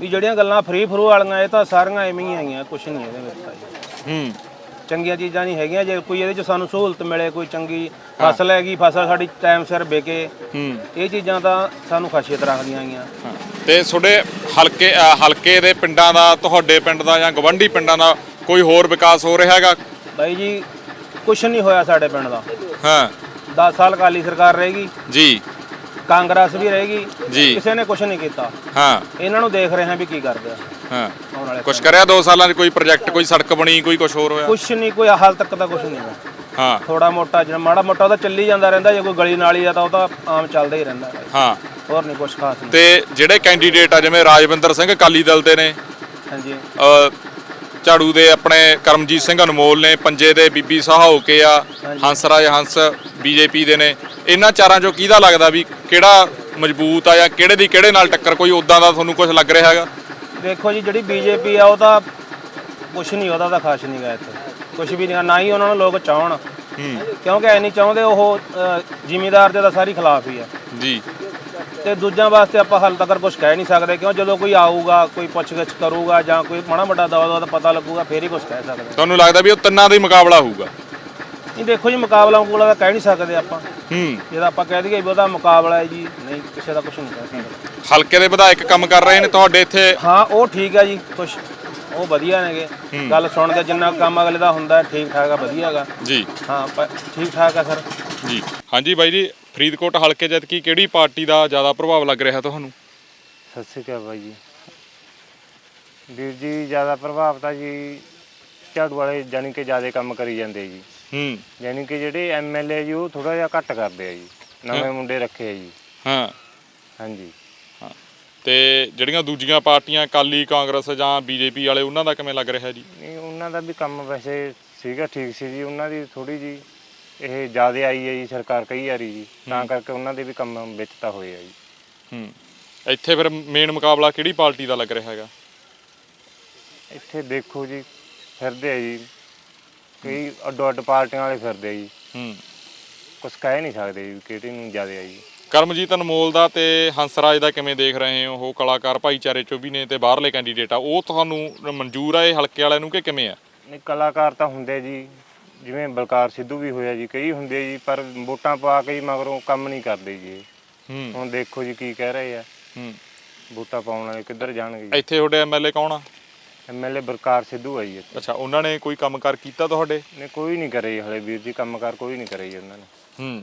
ਵੀ ਜਿਹੜੀਆਂ ਗੱਲਾਂ ਫ੍ਰੀ ਫਰੂ ਵਾਲੀਆਂ ਇਹ ਤਾਂ ਸਾਰੀਆਂ ਐਵੇਂ ਹੀ ਹੈਗੀਆਂ ਕੁਛ ਨਹੀਂ ਇਹਦੇ ਵਿੱਚ। ਤਾਂ ਜੀ ਹੂੰ। ਚੰਗੀਆਂ ਚੀਜ਼ਾਂ ਨਹੀਂ ਹੈਗੀਆਂ ਜੇ ਕੋਈ ਇਹਦੇ 'ਚ ਸਾਨੂੰ ਸਹੂਲਤ ਮਿਲੇ ਕੋਈ ਚੰਗੀ ਫਸਲ ਹੈਗੀ ਫਸਲ ਸਾਡੀ ਟਾਈਮ ਸਿਰ ਵਿਕੇ ਹੂੰ। ਇਹ ਚੀਜ਼ਾਂ ਤਾਂ ਸਾਨੂੰ ਖਾਸੀਅਤ ਰੱਖਦੀਆਂ ਹੈਗੀਆਂ। ਤੇ ਤੁਹਾਡੇ ਹਲਕੇ ਅ, ਹਲਕੇ ਦੇ ਪਿੰਡਾਂ ਦਾ ਤੁਹਾਡੇ ਪਿੰਡ ਦਾ ਜਾਂ ਗਵੰਡੀ ਪਿੰਡਾਂ ਦਾ ਕੋਈ ਹੋਰ ਵਿਕਾਸ ਹੋ ਰਿਹਾ ਹੈਗਾ? ਬਾਈ ਜੀ ਕੁਛ ਨਹੀਂ ਹੋਇਆ ਸਾਡੇ ਪਿੰਡ ਦਾ। ਹਾਂ। 10 ਸਾਲ ਕਾਲੀ ਸਰਕਾਰ ਰਹੇਗੀ ਜੀ। ਕਾਂਗਰਸ ਵੀ ਰਹੇਗੀ ਜੀ। ਕਿਸੇ ਨੇ ਕੁਛ ਨਹੀਂ ਕੀਤਾ। ਹਾਂ। ਇਹਨਾਂ ਨੂੰ ਦੇਖ ਰਹੇ ਹਾਂ ਵੀ ਕੀ ਕਰਦੇ ਆ। ਹਾਂ। ਕੁਛ ਕਰਿਆ 2 ਸਾਲਾਂ 'ਚ ਕੋਈ ਪ੍ਰੋਜੈਕਟ ਕੋਈ ਸੜਕ ਬਣੀ ਕੋਈ ਕੁਛ ਹੋਰ ਹੋਇਆ? ਕੁਛ ਨਹੀਂ ਕੋਈ ਹਾਲ ਤੱਕ ਤਾਂ ਕੁਛ ਨਹੀਂ ਹੈ ਹਾਂ। ਥੋੜਾ ਮੋਟਾ ਜਿਹੜਾ ਮਾੜਾ ਮੋਟਾ ਉਹ ਤਾਂ ਚੱਲੀ ਜਾਂਦਾ ਰਹਿੰਦਾ ਜੇ ਕੋਈ ਗਲੀ ਨਾਲੀ ਆ ਤਾਂ ਉਹ ਤਾਂ ਆਮ ਚੱਲਦਾ ਹੀ ਰਹਿੰਦਾ। ਹੈ। ਹੋਰ ਨਹੀਂ ਕੁਛ ਖਾਸ ਨਹੀਂ। ਤੇ ਜਿਹੜੇ ਕੈਂਡੀਡੇਟ ਆ ਜਿਵੇਂ ਰਾਜਵਿੰਦਰ ਸਿੰਘ ਅਕਾਲੀ ਦਲ ਦੇ ਨੇ ਹਾਂਜੀ। ਅ, ਝਾੜੂ ਦੇ ਆਪਣੇ ਕਰਮਜੀਤ ਸਿੰਘ ਅਨਮੋਲ ਨੇ ਪੰਜੇ ਦੇ ਬੀਬੀ ਸਹਾਉਕੇ ਆ ਹੰਸਰਾਜ ਹੰਸ ਬੀਜੇਪੀ ਦੇ ਨੇ। ਇਹਨਾਂ ਚਾਰਾਂ ਚੋਂ ਕਿਹਦਾ ਲੱਗਦਾ ਵੀ ਕਿਹੜਾ ਮਜ਼ਬੂਤ ਆ ਜਾਂ ਕਿਹੜੇ ਦੀ ਕਿਹੜੇ ਨਾਲ ਟੱਕਰ ਕੋਈ ਉਦਾਂ ਦਾ ਤੁਹਾਨੂੰ ਕੁਝ ਲੱਗ ਰਿਹਾ ਹੈਗਾ? ਦੇਖੋ ਜੀ ਜਿਹੜੀ ਬੀਜੇਪੀ ਆ ਉਹ ਤਾਂ ਕੁਛ ਨਹੀਂ ਉਹਦਾ ਤਾਂ ਖਾਸ ਨਹੀਂ ਗਾ ਇੱਥੇ। ਕੁਛ ਵੀ ਨਹੀਂ ਨਾ ਹੀ ਉਹਨਾਂ ਨੂੰ ਲੋਕ ਚਾਹਣ। ਕਿਉਂਕਿ ਐ ਨਹੀਂ ਚਾਹੁੰਦੇ ਉਹ ਜ਼ਿਮੀਦਾਰ ਦੇ ਤਾਂ ਸਾਰੀ ਖਿਲਾਫ ਹੀ ਆ। ਜੀ। ਤੇ ਦੂਜਿਆਂ ਵਾਸਤੇ ਆਪਾਂ ਹਾਲ ਤੱਕ ਕੁਝ ਕਹਿ ਨਹੀਂ ਸਕਦੇ ਕਿਉਂ ਜਦੋਂ ਕੋਈ ਆਊਗਾ ਕੋਈ ਪੁੱਛਗਿੱਛ ਕਰੂਗਾ ਜਾਂ ਕੋਈ ਮਾੜਾ ਮੋਟਾ ਦਵਾ ਦਵਾ ਦਾ ਪਤਾ ਲੱਗੂਗਾ ਫੇਰ ਹੀ ਕੁਝ ਕਹਿ ਸਕਦੇ। ਤੁਹਾਨੂੰ ਲੱਗਦਾ ਵੀ ਉਹ ਤਿੰਨਾਂ ਦਾ ਹੀ ਮੁਕਾਬਲਾ ਹੋਊਗਾ? ਨਹੀਂ ਦੇਖੋ ਜੀ ਮੁਕਾਬਲਾ ਮੁਕਾਬਲਾ ਤਾਂ ਕਹਿ ਨਹੀਂ ਸਕਦੇ ਆਪਾਂ। ਹੂੰ। ਜਿਹਦਾ ਆਪਾਂ ਕਹਿ ਦਈਏ ਵੀ ਉਹਦਾ ਮੁਕਾਬਲਾ ਹੈ ਜੀ ਨਹੀਂ ਕਿਸੇ ਦਾ ਕੁਝ ਨਹੀਂ ਕਹਿ ਸਕਦੇ। ਹਲਕੇ ਦੇ ਵਿਧਾਇਕ ਕੰਮ ਕਰ ਰਹੇ ਨੇ ਤੁਹਾਡੇ ਇੱਥੇ? ਹਾਂ ਉਹ ਠੀਕ ਹੈ ਜੀ ਕੁਝ ਉਹ ਵਧੀਆ ਨੇਗੇ। ਗੱਲ ਸੁਣ ਕੇ ਜਿੰਨਾ ਕੰਮ ਅਗਲੇ ਦਾ ਹੁੰਦਾ ਹੈ, ਠੀਕ ਠਾਕ ਆ ਵਧੀਆ ਹੈਗਾ ਜੀ। ਹਾਂ ਪ- ਠੀਕ ਠਾਕ ਆ ਸਰ। ਜੀ। ਹਾਂਜੀ ਬਾਈ ਜੀ ਫਰੀਦਕੋਟ ਹਲਕੇ 'ਚ ਕੀ ਕਿਹੜੀ ਪਾਰਟੀ ਦਾ ਜ਼ਿਆਦਾ ਪ੍ਰਭਾਵ ਲੱਗ ਰਿਹਾ ਤੁਹਾਨੂੰ? ਸਤਿ ਸ਼੍ਰੀ ਅਕਾਲ ਬਾਈ ਜੀ। ਵੀਰ ਜੀ ਜ਼ਿਆਦਾ ਪ੍ਰਭਾਵ ਤਾਂ ਜੀ ਝਾੜੂ ਵਾਲੇ ਜਾਨੀ ਕਿ ਜ਼ਿਆਦਾ ਕੰਮ ਕਰੀ ਜਾਂਦੇ ਜੀ। ਹੂੰ। ਯਾਨੀ ਕਿ ਜਿਹੜੇ ਐਮਐਲਏ ਜੀ ਉਹ ਥੋੜਾ ਜਿਹਾ ਘੱਟ ਕਰਦੇ ਆ ਜੀ। ਨਵੇਂ ਮੁੰਡੇ ਰੱਖੇ ਆ ਜੀ। ਹਾਂ। ਹਾਂਜੀ। ਹਾਂ। ਤੇ ਜਿਹੜੀਆਂ ਦੂਜੀਆਂ ਪਾਰਟੀਆਂ ਅਕਾਲੀ ਕਾਂਗਰਸ ਜਾਂ ਬੀਜੇਪੀ ਵਾਲੇ ਉਹਨਾਂ ਦਾ ਕਿਵੇਂ ਲੱਗ ਰਿਹਾ ਜੀ? ਨਹੀਂ ਉਹਨਾਂ ਦਾ ਵੀ ਕੰਮ ਵੈਸੇ ਸੀਗਾ ਠੀਕ ਸੀ ਜੀ। ਉਹਨਾਂ ਦੀ ਥੋੜੀ ਜੀ ਇਹ ਜ਼ਿਆਦਾ ਆਈ ਹੈ ਜੀ ਸਰਕਾਰ ਕਈ ਵਾਰੀ ਜੀ। ਤਾਂ ਕਰਕੇ ਉਹਨਾਂ ਦੇ ਵੀ ਕੰਮ ਵਿੱਚ ਤਾਂ ਹੋਏ ਆ ਜੀ। ਹੂੰ। ਇੱਥੇ ਫਿਰ ਮੇਨ ਮੁਕਾਬਲਾ ਕਿਹੜੀ ਪਾਰਟੀ ਦਾ ਲੱਗ ਰਿਹਾ ਹੈਗਾ? ਇੱਥੇ ਦੇਖੋ ਜੀ ਫਿਰਦੇ ਆ ਜੀ। ਕਈ ਅੱਡੋ ਅੱਡ ਪਾਰਟੀਆਂ ਵਾਲੇ ਫਿਰਦੇ ਆ ਜੀ। ਹੂੰ। ਕੁਝ ਕਹਿ ਨਹੀਂ ਸਕਦੇ ਜੀ ਕਿਹੜੀ ਨੂੰ ਜ਼ਿਆਦਾ ਆ ਜੀ। ਕਰਮਜੀਤ ਅਨਮੋਲ ਦਾ ਤੇ ਹੰਸਰਾਜ ਦਾ ਕਿਵੇਂ ਦੇਖ ਰਹੇ ਹੋ? ਉਹ ਕਲਾਕਾਰ ਭਾਈਚਾਰੇ ਚੋਂ ਵੀ ਨੇ ਤੇ ਬਾਹਰਲੇ ਕੈਂਡੀਡੇਟ ਆ। ਉਹ ਤੁਹਾਨੂੰ ਮਨਜ਼ੂਰ ਆ ਇਹ ਹਲਕੇ ਵਾਲਿਆਂ ਨੂੰ ਕਿ ਕਿਵੇਂ ਆ? ਨਹੀਂ ਕਲਾਕਾਰ ਤਾਂ ਹੁੰਦੇ ਜੀ। ਜਿਵੇਂ ਬਲਕਾਰ ਸਿੱਧੂ ਵੀ ਹੋਇਆ ਜੀ ਕਈ ਹੁੰਦੇ ਜੀ ਪਰ ਵੋਟਾਂ ਪਾ ਕੇ ਹੀ ਮਗਰੋਂ ਕੰਮ ਨਹੀਂ ਕਰਦੇ ਜੀ। ਹੂੰ। ਹੁਣ ਦੇਖੋ ਜੀ ਕੀ ਕਹਿ ਰਹੇ ਆ। ਹੂੰ। ਵੋਟਾਂ ਪਾਉਣ ਵਾਲੇ ਕਿੱਧਰ ਜਾਣਗੇ ਜੀ? ਇੱਥੇ ਤੁਹਾਡੇ ਐਮਐਲਏ ਕੌਣ ਆ? ਐਮਐਲਏ ਬਲਕਾਰ ਸਿੱਧੂ ਆ ਜੀ ਇੱਥੇ। ਅੱਛਾ ਉਹਨਾਂ ਨੇ ਕੋਈ ਕੰਮਕਾਰ ਕੀਤਾ ਤੁਹਾਡੇ? ਨੇ ਕੋਈ ਨਹੀਂ ਕਰੇ ਹਲੇ ਵੀਰ ਜੀ ਕੰਮਕਾਰ ਕੋਈ ਨਹੀਂ ਕਰੇ ਜੀ ਉਹਨਾਂ ਨੇ। ਹੂੰ।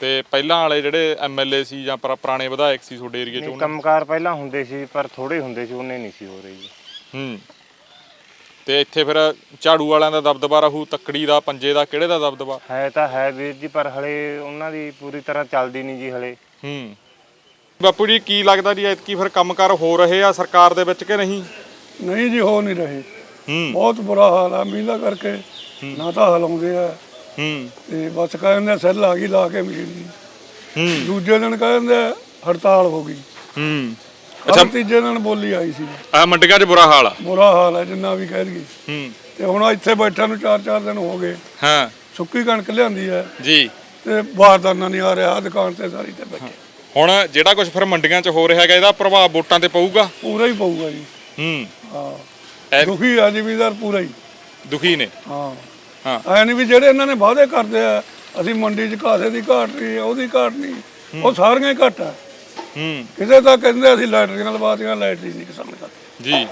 ਤੇ ਪਹਿਲਾਂ ਵਾਲੇ ਜਿਹੜੇ ਐਮਐਲਏ ਸੀ ਜਾਂ ਪੁਰਾ- ਪੁਰਾਣੇ ਵਿਧਾਇਕ ਸੀ ਤੁਹਾਡੇ ਏਰੀਆ 'ਚ ਨਹੀਂ ਉਹਨਾਂ? ਕੰਮਕਾਰ ਪਹਿਲਾਂ ਹੁੰਦੇ ਸੀ ਪਰ ਥੋੜੇ ਹੁੰਦੇ ਸੀ ਉਹਨੇ ਨਹੀਂ ਸੀ ਹੋ ਰਹੇ ਜੀ। ਹੂੰ। ਤੇ ਇੱਥੇ ਫਿਰ ਝਾੜੂ ਵਾਲਿਆਂ ਦਾ ਦਬਦਬਾ ਰਹੂ ਤੱਕੜੀ ਦਾ ਪੰਜੇ ਦਾ ਕਿਹੜੇ ਦਾ ਦਬਦਬਾ? ਹੈ ਤਾਂ ਹੈ ਵੀਰ ਜੀ ਪਰ ਹਲੇ ਉਹਨਾਂ ਦੀ ਪੂਰੀ ਤਰ੍ਹਾਂ ਚੱਲਦੀ ਨਹੀਂ ਜੀ ਹਲੇ। ਹੂੰ। ਬਾਪੂ ਜੀ ਕੀ ਲੱਗਦਾ ਜੀ ਐਤਕੀ ਫਿਰ ਕੰਮਕਾਰ ਹੋ ਰਹੇ ਆ ਸਰਕਾਰ ਦੇ ਵਿੱਚ ਕਿ ਨਹੀਂ? ਨਹੀਂ ਜੀ ਹੋ ਨਹੀਂ ਰਹੇ। ਹੂੰ। ਬਹੁਤ ਬੁਰਾ ਹਾਲ ਆ ਮੀਂਹ ਕਰਕੇ ਨਾ ਤਾਂ ਹਲਾਉਂਦੇ ਆ। ਹੂੰ। ਤੇ ਬਸ ਕਹਿੰਦੇ ਸੈੱਲ ਆ ਗਈ ਲਾ ਕੇ ਮਸ਼ੀਨ ਹੂੰ। ਦੂਜੇ ਦਿਨ ਕਹਿੰਦੇ ਹੜਤਾਲ ਹੋ ਗਈ। ਹੂੰ। ਅੱਛਾ। ਤੀਜੇ ਦਿਨ ਬੋਲੀ ਆਈ ਸੀ। ਆ ਮੰਡੀਆਂ 'ਚ ਬੁਰਾ ਹਾਲ ਆ। ਬੁਰਾ ਹਾਲ ਹੈ ਜਿੰਨਾ ਵੀ ਕਹਿ ਦਈਏ ਹੂੰ। ਤੇ ਹੁਣ ਇੱਥੇ ਬੈਠਿਆਂ ਨੂੰ 4-4 ਦਿਨ ਹੋ ਗਏ। ਹਾਂ। ਸੁੱਕੀ ਕਣਕ ਲਿਆਂਦੀ ਹੈ ਜੀ। ਤੇ ਬਾਰਦਾਨਾ ਨਹੀਂ ਆ ਰਿਹਾ ਦੁਕਾਨ ਤੇ ਸਾਰੀ ਤੇ ਬੈਠੇ। ਹੁਣ ਜਿਹੜਾ ਕੁਝ ਫਿਰ ਮੰਡੀਆਂ 'ਚ ਹੋ ਰਿਹਾ ਹੈਗਾ ਇਹਦਾ ਪ੍ਰਭਾਵ ਵੋਟਾਂ ਤੇ ਪਊਗਾ? ਪੂਰਾ ਹੀ ਪਊਗਾ ਜੀ। ਹੂੰ। ਹਾਂ। ਦੁਖੀ ਆ ਜ਼ਿਮੀਦਾਰ ਪੂਰਾ ਹੀ। ਦੁਖੀ ਨੇ? ਹਾਂ। ਹਾਂ। ਐ ਨਹੀਂ ਵੀ ਜਿਹੜੇ ਇਹਨਾਂ ਨੇ ਵਾਅਦੇ ਕਰਦੇ ਆ ਅਸੀਂ ਮੰਡੀ 'ਚ ਘਾਸੇ ਦੀ ਘਾਟ ਨਹੀਂ ਉਹਦੀ ਘਾਟ ਨਹੀਂ ਉਹ ਸਾਰੀਆਂ ਹੀ ਘੱਟ। ਆ ਹੂੰ। ਕਿਸੇ ਤਾਂ ਕਹਿੰਦੇ ਅਸੀਂ ਲੈਟਰੀਆਂ ਲਵਾਤੀਆਂ ਲੈਟਰੀ ਨਹੀਂ ਕਿਸਾਨ ਕਰਦੇ ਜੀ।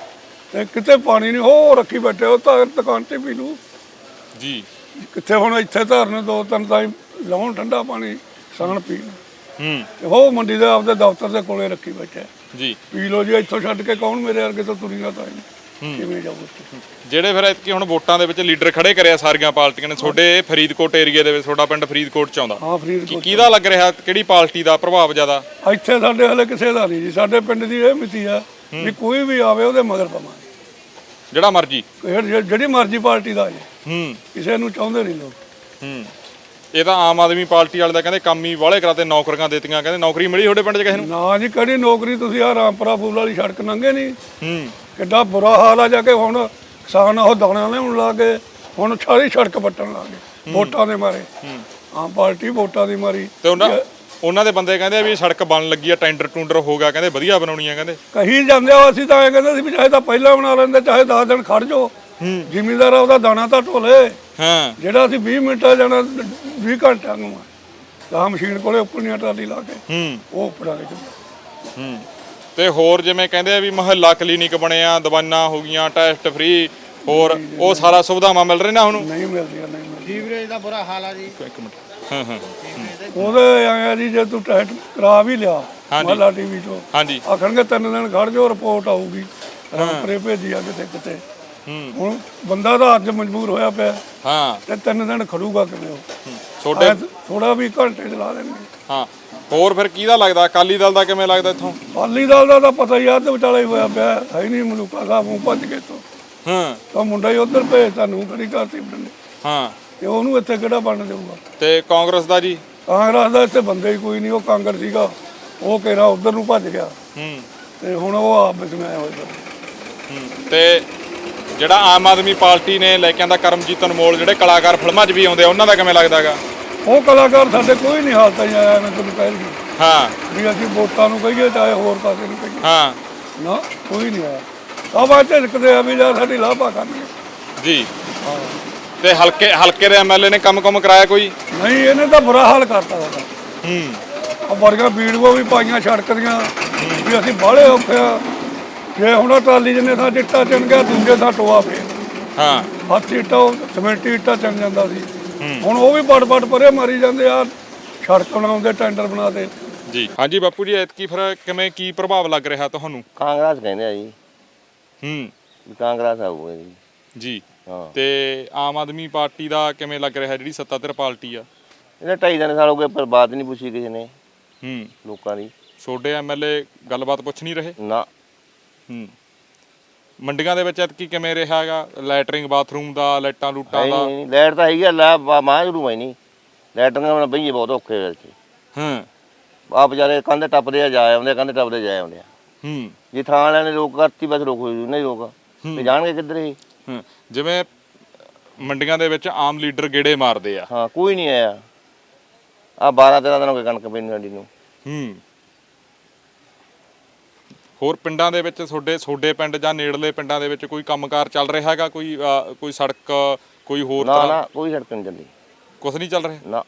ਤੇ ਕਿਤੇ ਪਾਣੀ ਨਹੀਂ ਹੋ ਰੱਖੀ ਬੈਠੇ ਉਹ ਤਾਂ ਦੁਕਾਨ ਤੇ ਪੀ ਲੂ। ਜੀ। ਕਿੱਥੇ ਹੁਣ ਇੱਥੇ ਧਰਨ ਦੋ ਤਿੰਨ ਤਾਂ ਲਾਉਣ ਠੰਡਾ ਪਾਣੀ ਕਿਸਾਨ ਪੀਣ ਹੂੰ। ਤੇ ਉਹ ਮੰਡੀ ਦੇ ਆਪਦੇ ਦਫ਼ਤਰ ਦੇ ਕੋਲੇ ਰੱਖੀ ਬੈਠਾ। ਜੀ। ਪੀ ਲਓ ਜੀ ਇੱਥੋਂ ਛੱਡ ਕੇ ਕੌਣ ਮੇਰੇ ਵਰਗੇ ਤੋਂ ਤੁਰੀਗਾ ਤਾਂ ਨਹੀਂ ਕਿਵੇਂ ਜਾਊ ਉੱਥੇ? ਜਿਹੜੇ ਫਿਰ ਐਤਕੀ ਹੁਣ ਵੋਟਾਂ ਦੇ ਵਿੱਚ ਲੀਡਰ ਖੜੇ ਕਰਿਆ ਸਾਰੀਆਂ ਪਾਰਟੀਆਂ ਨੇ ਤੁਹਾਡੇ ਫਰੀਦਕੋਟ ਏਰੀਆ ਦੇ ਵਿੱਚ ਤੁਹਾਡਾ ਪਿੰਡ ਫਰੀਦਕੋਟ ਚ ਆਉਂਦਾ। ਹਾਂ ਕੀ ਫਰੀਦਕੋਟ ਕਿਹਦਾ ਲੱਗ ਰਿਹਾ? ਕਿਹੜੀ ਪਾਰਟੀ ਦਾ ਪ੍ਰਭਾਵ ਜ਼ਿਆਦਾ? ਇੱਥੇ ਸਾਡੇ ਹਲੇ ਕਿਸੇ ਦਾ ਨਹੀਂ ਜੀ ਸਾਡੇ ਪਿੰਡ ਦੀ ਇਹ ਮਿਤੀ ਆ ਵੀ ਕੋਈ ਵੀ ਆਵੇ ਉਹਦੇ ਮਗਰ ਪਵਾਂਗੇ ਜਿਹੜਾ ਮਰਜ਼ੀ। ਇਹ ਜਿਹੜੀ ਮਰਜ਼ੀ ਪਾਰਟੀ ਦਾ ਜੀ ਹੂੰ। ਕਿਸੇ ਨੂੰ ਚਾਹੁੰਦੇ ਨਹੀਂ ਲੋਕ। ਹੂੰ। ਇਹ ਤਾਂ ਆਮ ਆਦਮੀ ਪਾਰਟੀ ਵਾਲੇ ਦਾ ਕਹਿੰਦੇ ਕੰਮ ਹੀ ਵਾਲੇ ਕਰਾਤੇ ਨੌਕਰੀਆਂ ਦਿੱਤੀਆਂ ਕਹਿੰਦੇ ਨੌਕਰੀ ਮਿਲੀ ਤੁਹਾਡੇ ਪਿੰਡ 'ਚ ਕਿਸੇ ਨੂੰ? ਨਾ ਜੀ ਕਿਹੜੀ ਨੌਕਰੀ ਤੁਸੀਂ ਆ ਰਾਮਪੁਰਾ ਫੂਲ ਵਾਲੀ ਸੜਕ ਲੰਘੇ ਨਹੀਂ ਹੂੰ। ਕਿੱਡਾ ਬੁਰਾ ਹਾਲ ਆ ਜਾ ਕੇ ਹੁਣ ਕਿਸਾਨ ਉਹ ਦਾਣਾ ਲੈਣ ਲੱਗੇ ਹੁਣ ਸਾਰੀ ਸੜਕ ਪੱਟਣ ਲੱਗੇ ਵੋਟਾਂ ਦੇ ਮਾਰੇ। ਆਮ ਪਾਰਟੀ ਵੋਟਾਂ ਦੀ ਮਾਰੀ। ਤੇ ਉਹਨਾਂ ਉਹਨਾਂ ਦੇ ਬੰਦੇ ਕਹਿੰਦੇ ਵੀ ਸੜਕ ਬਣ ਲੱਗੀ ਆ ਟੈਂਡਰ ਟੂੰਡਰ ਹੋ ਗਿਆ ਕਹਿੰਦੇ ਵਧੀਆ ਬਣਾਉਣੀ ਆ ਕਹਿੰਦੇ। ਕਹੀ ਜਾਂਦੇ ਆ ਅਸੀਂ ਤਾਂ ਇਹ ਕਹਿੰਦੇ ਸੀ ਵੀ ਚਾਹੇ ਤਾਂ ਪਹਿਲਾਂ ਬਣਾ ਲੈਂਦੇ ਚਾਹੇ 10 ਦਿਨ ਖੜ ਜਾਓ। ਜ਼ਿਮੀਂਦਾਰ ਆ ਉਹਦਾ ਦਾਣਾ ਤਾਂ ਢੋਲੇ। ਹਾਂ। ਜਿਹੜਾ ਅਸੀਂ 20 ਮਿੰਟਾਂ ਜਾਣਾ 20 ਘੰਟਿਆਂ ਨੂੰ ਆ। ਤਾਂ ਮਸ਼ੀਨ ਕੋਲੇ ਉੱਪਰਨੀਆਂ ਟਰਾਲੀ ਲਾ ਕੇ ਹੂੰ। ਉਹ ਉੱਪਰਾਂ ਦੇ ਹੂੰ। ਤੇ ਹੋਰ ਜਿਵੇਂ ਕਹਿੰਦੇ ਆ ਵੀ ਮਹੱਲਾ ਕਲੀਨਿਕ ਬਣਿਆ ਦਵਾਈਆਂ ਹੋ ਗਈਆਂ ਟੈਸਟ ਫ੍ਰੀ ਹੋਰ ਉਹ ਸਾਰਾ ਸੁਵਿਧਾਵਾਂ ਮਿਲ ਰਹੀਆਂ ਹੁਣ? ਨਹੀਂ ਮਿਲਦੀਆਂ ਨਹੀਂ ਸੀਵਰੇਜ ਦਾ ਬੁਰਾ ਹਾਲ ਆ ਜੀ। ਇੱਕ ਮਿੰਟ। ਹਾਂ ਹਾਂ ਉਹਦੇ ਆਇਆ ਜੀ ਜੇ ਤੂੰ ਟੈਸਟ ਕਰਾ ਵੀ ਲਿਆ। ਮਹੱਲਾ ਟੀਵੀ ਤੋਂ ਹਾਂਜੀ। ਆਖਣਗੇ ਤਿੰਨ ਦਿਨ ਖੜ ਜਾਓ ਰਿਪੋਰਟ ਆਊਗੀ। ਰਾਮਪਰੇ ਭੇਜੀ ਆ ਕਿਤੇ ਕਿਤੇ। ਹੁਣ ਬੰਦਾ ਤਾਂ ਅੱਜ ਮਜਬੂਰ ਹੋਇਆ ਪਿਆ। ਹਾਂ। ਤੇ ਤਿੰਨ ਦਿਨ ਖੜੂਗਾ ਕਿਵੇਂ ਉਹ? ਛੋਟੇ ਥੋੜਾ ਵੀ ਘੰਟੇ ਚਲਾ ਦੇਣਗੇ ਹਾਂ। ਹੋਰ ਫਿਰ ਕਿਹਦਾ ਲੱਗਦਾ? ਅਕਾਲੀ ਦਲ ਦਾ ਕਿਵੇਂ ਲੱਗਦਾ ਇੱਥੋਂ? ਅਕਾਲੀ ਦਲ ਦਾ ਤਾਂ ਪਤਾ ਹੀ ਆ ਤੇ ਵਿਚਾਲੇ ਹੀ ਹੋਇਆ ਪਿਆ। ਹੈ ਹੀ ਨਹੀਂ ਮਲੂਕਾ ਸਾਹਿਬ ਨੂੰ ਭੱਜ ਕੇ ਤੋਂ ਹਾਂ। ਤਾਂ ਮੁੰਡਾ ਹੀ ਉਧਰ ਭੇਜ ਤੁਹਾਨੂੰ ਖੜੀ ਕਰਤੀ ਬੰਦੇ ਹਾਂ। ਤੇ ਉਹਨੂੰ ਇੱਥੇ ਕਿਹੜਾ ਬਣ ਦੇਊਗਾ? ਤੇ ਕਾਂਗਰਸ ਦਾ ਜੀ? ਕਾਂਗਰਸ ਦਾ ਇੱਥੇ ਬੰਦੇ ਹੀ ਕੋਈ ਨਹੀਂ ਉਹ ਕਾਂਗਰਸ ਸੀਗਾ। ਉਹ ਕਿਹੜਾ ਉਧਰ ਨੂੰ ਭੱਜ ਗਿਆ। ਹੂੰ। ਤੇ ਹੁਣ ਉਹ ਆਪ ਵਿੱਚ ਮੈਂ ਹੋਇਆ। ਹੂੰ। ਤੇ ਜਿਹੜਾ ਆਮ ਆਦਮੀ ਪਾਰਟੀ ਨੇ ਲੈ ਕੇ ਆਂਦਾ ਕਰਮਜੀਤ ਅਨਮੋਲ ਜਿਹੜੇ ਕਲਾਕਾਰ ਫਿਲਮਾਂ 'ਚ ਵੀ ਆਉਂਦੇ ਆ ਉਹਨਾਂ ਦਾ ਕਿਵੇਂ ਲੱਗਦਾਗਾ ਉਹ ਕਲਾਕਾਰ ਸਾਡੇ ਕੋਈ ਨਹੀਂ ਹਾਲ ਤਾਈ ਆਇਆ ਮੈਂ ਤੁਹਾਨੂੰ ਕਹਿ ਰਹੀ। ਹਾਂ। ਵੀ ਅਸੀਂ ਵੋਟਾਂ ਨੂੰ ਕਹੀਏ ਚਾਹੇ ਹੋਰ ਪਾਸੇ ਨੂੰ ਕਹੀਏ। ਹਾਂ। ਨਾ ਕੋਈ ਨਹੀਂ ਆਇਆ। ਸਭ ਆ ਝਿਜਕਦੇ ਆ ਵੀ ਜਾਂ ਸਾਡੀ ਲਾਭਾ ਕਰਨੀ ਜੀ। ਤੇ ਹਲਕੇ ਹਲਕੇ ਦੇ ਐਮਐਲਏ ਨੇ ਕੰਮ-ਕੰਮ ਕਰਾਇਆ ਕੋਈ? ਨਹੀਂ ਇਹਨੇ ਤਾਂ ਬੁਰਾ ਹਾਲ ਕਰਤਾ ਸਾਡਾ। ਹੂੰ। ਆ ਵਰਗਾ ਵੀਡੀਓ ਵੀ ਪਾਈਆਂ ਸੜਕ ਦੀਆਂ ਵੀ ਅਸੀਂ ਬਾਹਲੇ ਔਖੇ ਆ। ਜੇ ਹੁਣ ਉਹ ਟਰਾਲੀ ਜਿਹਨੇ ਥਾਂ ਚਿੱਟਾ ਚਣ ਗਿਆ ਦੂਜੇ ਥਾਂ ਟੋਆ ਪਿਆ। ਹਾਂ। ਹੱਥ ਇੱਟਾ ਉਹ ਸਮਿੰਟੀ ਇੱਟਾ ਚਣ ਜਾਂਦਾ ਸੀ। ਹੁਣ ਉਹ ਵੀ ਪੜ ਪੜ ਪਰੇ ਮਾਰੀ ਜਾਂਦੇ ਆ ਸੜਕ ਬਣਾਉਂਦੇ ਟੈਂਡਰ ਬਣਾਦੇ ਜੀ। ਹਾਂਜੀ ਬਾਪੂ ਜੀ ਐਤਕੀ ਫਿਰ ਕਿਵੇਂ ਕੀ ਪ੍ਰਭਾਵ ਲੱਗ ਰਿਹਾ ਤੁਹਾਨੂੰ? ਕਾਂਗਰਸ ਕਹਿੰਦੇ ਆ ਜੀ। ਹੂੰ। ਵੀ ਕਾਂਗਰਸ ਆਊਗਾ ਜੀ। ਜੀ। ਹਾਂ। ਤੇ ਆਮ ਆਦਮੀ ਪਾਰਟੀ ਦਾ ਕਿਵੇਂ ਲੱਗ ਰਿਹਾ ਜਿਹੜੀ ਸੱਤਾਧਰ ਪਾਰਟੀ ਆ? ਇਹਨੇ ਢਾਈ ਤਿੰਨ ਸਾਲ ਹੋ ਗਏ ਪਰ ਬਾਤ ਨਹੀਂ ਪੁੱਛੀ ਕਿਸੇ ਨੇ। ਹੂੰ। ਲੋਕਾਂ ਦੀ। ਛੋਡੇ ਐਮਐਲਏ ਗੱਲਬਾਤ ਪੁੱਛ ਨਹੀਂ ਰਹੇ? ਨਾ। ਹੂੰ। ਮੰਡੀਆਂ ਦੇ ਵਿੱਚ ਐਤਕੀ ਕਿਵੇਂ ਰਿਹਾ ਹੈਗਾ? ਲੈਟਰਿੰਗ ਬਾਥਰੂਮ ਦਾ ਲਾਈਟਾਂ ਲੂਟਾਂ ਦਾ? ਨਹੀਂ ਲਾਈਟ ਤਾਂ ਹੈਗੀ ਆ ਲਾ ਮਾਂ ਜਰੂ ਹੈ ਨਹੀਂ। ਲੈਟਰੀਆਂ ਬਣਾ ਬਈਏ ਬਹੁਤ ਔਖੇ ਹੋਏ ਇੱਥੇ। ਹਾਂ। ਆ ਵਿਚਾਰੇ ਕੰਧ ਟੱਪਦੇ ਆ ਜਾ ਆਉਂਦੇ ਕੰਧ ਟੱਪਦੇ ਜਾ ਆਉਂਦੇ ਆ। ਹੂੰ। ਜੇ ਥਾਂ ਵਾਲਿਆਂ ਨੇ ਰੋਕ ਕਰਤੀ ਬਸ ਰੋਕ ਹੋਈ ਨਹੀਂ ਰੋਕ। ਤੇ ਜਾਣਗੇ ਕਿੱਧਰ ਇਹ? ਹਾਂ। ਜਿਵੇਂ ਮੰਡੀਆਂ ਦੇ ਵਿੱਚ ਆਮ ਲੀਡਰ ਗੇੜੇ ਮਾਰਦੇ ਆ। ਹਾਂ ਕੋਈ ਨਹੀਂ ਆਇਆ। ਆ 12 13 ਦਿਨ ਹੋ ਗਏ ਕਣਕ ਪੈਣੀ ਸਾਡੀ ਨੂੰ। ਹੂੰ। ਹੋਰ ਪਿੰਡਾਂ ਦੇ ਵਿੱਚ ਤੁਹਾਡੇ ਤੁਹਾਡੇ ਪਿੰਡ ਜਾਂ ਨੇੜਲੇ ਪਿੰਡਾਂ ਦੇ ਵਿੱਚ ਕੋਈ ਕੰਮਕਾਰ ਚੱਲ ਰਿਹਾ ਹੈਗਾ? ਕੋਈ ਅ, ਕੋਈ ਸੜਕ ਕੋਈ ਹੋਰ ਨਾ ਤਰ੍ਹਾਂ? ਨਾ ਕੋਈ ਸੜਕ ਨਹੀਂ ਚੱਲੀ। ਕੁਝ ਨਹੀਂ ਚੱਲ ਰਿਹਾ? ਨਾ।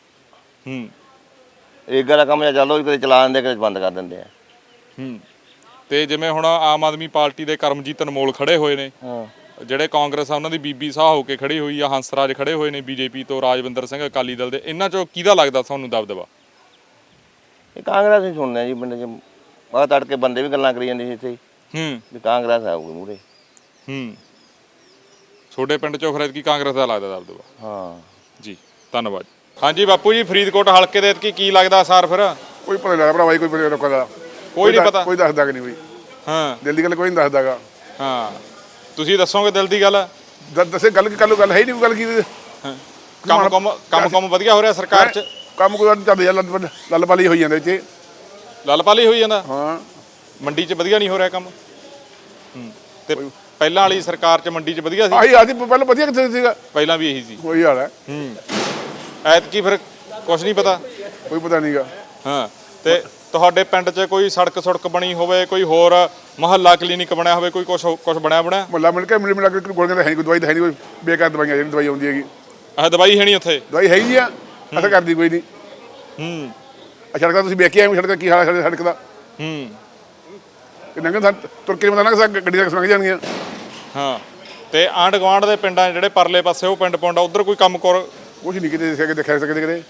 ਹੂੰ। ਇਹ ਗੱਲ ਕੰਮ ਜਾਂ ਚੱਲੋ ਕਦੇ ਚਲਾ ਦਿੰਦੇ ਕਦੇ ਬੰਦ ਕਰ ਦਿੰਦੇ ਆ। ਹੂੰ। ਤੇ ਜਿਵੇਂ ਹੁਣ ਆਮ ਆਦਮੀ ਪਾਰਟੀ ਦੇ ਕਰਮਜੀਤ ਅਨਮੋਲ ਖੜੇ ਹੋਏ ਨੇ। ਹਾਂ। ਜਿਹੜੇ ਕਾਂਗਰਸ ਆ ਉਹਨਾਂ ਦੀ ਬੀਬੀ ਸਾਹ ਹੋ ਕੇ ਖੜੀ ਹੋਈ ਆ ਹੰਸਰਾਜ ਖੜੇ ਹੋਏ ਨੇ ਬੀਜੇਪੀ ਤੋਂ ਰਾਜਵਿੰਦਰ ਸਿੰਘ ਅਕਾਲੀ ਦਲ ਦੇ। ਇਹਨਾਂ ਚੋਂ ਕਿਹਦਾ ਲੱਗਦਾ ਤੁਹਾਨੂੰ ਦਬਦਬਾ? ਇਹ ਕਾਂਗਰਸ ਹੀ ਸੁਣਦੇ ਜੀ ਪਿੰਡ 'ਚ ਬਾਹਰ ਤੜਕੇ ਬੰਦੇ ਵੀ ਗੱਲਾਂ ਕਰੀ ਜਾਂਦੇ ਸੀ ਇੱਥੇ ਹੀ। ਹੂੰ। ਵੀ ਕਾਂਗਰਸ ਆਊਗੀ ਮੂਰੇ ਹੂੰ। ਛੋਡੇ ਪਿੰਡ ਚੋਂ ਖਰੇਦ ਕੀ ਕਾਂਗਰਸ ਦਾ ਲੱਗਦਾ ਦਬਦਬਾ ਹਾਂ। ਜੀ ਧੰਨਵਾਦ। ਹਾਂਜੀ ਬਾਪੂ ਜੀ ਫਰੀਦਕੋਟ ਹਲਕੇ ਦੇ ਕੀ ਕੀ ਲੱਗਦਾ ਸਾਰ ਫਿਰ? ਕੋਈ ਪਤਾ ਨਹੀਂ ਲੱਗਦਾ ਭਰਾਵਾ ਜੀ ਕੋਈ ਪਤਾ ਲੋਕਾਂ ਦਾ। ਕੋਈ ਨਹੀਂ ਦੱਸ- ਪਤਾ। ਕੋਈ ਦੱਸਦਾ ਕਿ ਨਹੀਂ ਬਈ। ਹਾਂ। ਦਿਲ ਦੀ ਗੱਲ ਕੋਈ ਨਹੀਂ ਦੱਸਦਾਗਾ ਹਾਂ। ਤੁਸੀਂ ਦੱਸੋਗੇ ਦਿਲ ਦੀ ਗੱਲ? ਦੱਸੇ ਗੱਲ ਕੀ ਕੱਲ ਗੱਲ ਹੈ ਹੀ ਨਹੀਂ ਕੋਈ ਗੱਲ ਕੀ। ਹਾਂ। ਕੰਮ ਕੰਮ ਕੰਮ ਕੰਮ ਵਧੀਆ ਹੋ ਰਿਹਾ ਸਰਕਾਰ 'ਚ? ਕੰਮ ਕੋਈ ਚੱਲਦਾ ਲੱਲ ਲੱਲਪਾਲੀ ਹੋਈ ਜਾਂਦੇ ਵਿੱਚ ਲਲਪਾਲੀ ਹੋਈ ਜਾਂਦਾ। ਹਾਂ। ਮੰਡੀ 'ਚ ਵਧੀਆ ਨਹੀਂ ਹੋ ਰਿਹਾ ਕੰਮ। ਹੂੰ ਤੇ ਪਹਿਲਾਂ ਵਾਲੀ ਸਰਕਾਰ 'ਚ ਮੰਡੀ 'ਚ ਵਧੀਆ ਸੀ। ਆਹੀ ਆਦੀ ਪਹਿਲਾਂ ਵਧੀਆ ਕਿੱਥੇ ਸੀਗਾ? ਪਹਿਲਾਂ ਵੀ ਇਹੀ ਸੀ। ਕੋਈ ਹਾਲ ਹੈ। ਹੂੰ। ਐਤਕੀ ਫਿਰ ਕੁਝ ਨਹੀਂ ਪਤਾ। ਕੋਈ ਪਤਾ ਨਹੀਂਗਾ ਹਾਂ ਤੇ ਤੁਹਾਡੇ ਪਿੰਡ 'ਚ ਕੋਈ ਸੜਕ ਸੁੜਕ ਬਣੀ ਹੋਵੇ ਕੋਈ ਹੋਰ ਮਹੱਲਾ ਕਲੀਨਿਕ ਬਣਿਆ ਹੋਵੇ ਕੋਈ ਕੁਝ ਕੁਝ ਬਣਿਆ ਬਣਿਆ? ਮੁੱਲਾ ਮਿਲ ਕੇ ਮਿਲ ਮਿਲਾ ਕੇ ਗੋਲੀਆਂ ਤਾਂ ਹੈ ਨਹੀਂ ਕੋਈ ਦਵਾਈ ਤਾਂ ਹੈ ਨਹੀਂ ਕੋਈ ਬੇਕਾਰ ਦਵਾਈਆਂ ਜਿਹੜੀ ਦਵਾਈ ਆਉਂਦੀ ਹੈਗੀ। ਆਹ ਦਵਾਈ ਹੈ ਨਹੀਂ ਉੱਥੇ? ਦਵਾਈ ਹੈਗੀ ਆ ਅਸਰ ਕਰਦੀ ਕੋਈ ਨਹੀਂ। ਹੂੰ। ਆ ਸੜਕ ਦਾ ਤੁਸੀਂ ਵੇਖਿਆ ਐਵੇਂ ਸੜਕ ਦਾ ਕੀ ਹਾਲ ਹੈ ਸੜਕ ਦਾ? ਹੂੰ। ਕਿ ਨੰਗੇ ਤਾਂ ਤੁਰ ਕੇ ਬੰਦਾ ਨਾ ਗੱਡੀ ਦਾ ਸੰਗ ਜਾਣਗੀਆਂ? ਹਾਂ। ਤੇ ਆਂਢ ਗੁਆਂਢ ਦੇ ਪਿੰਡਾਂ ਜਿਹੜੇ ਪਰਲੇ ਪਾਸੇ ਉਹ ਪਿੰਡ ਪੌਂਡਾ ਉਧਰ ਕੋਈ ਕੰਮ ਕਰ ਕੁਝ ਨਹੀਂ ਕਿਤੇ ਦੇਖਿਆ ਦੇਖਿਆ ਸਕਦੇ ਕਿਤੇ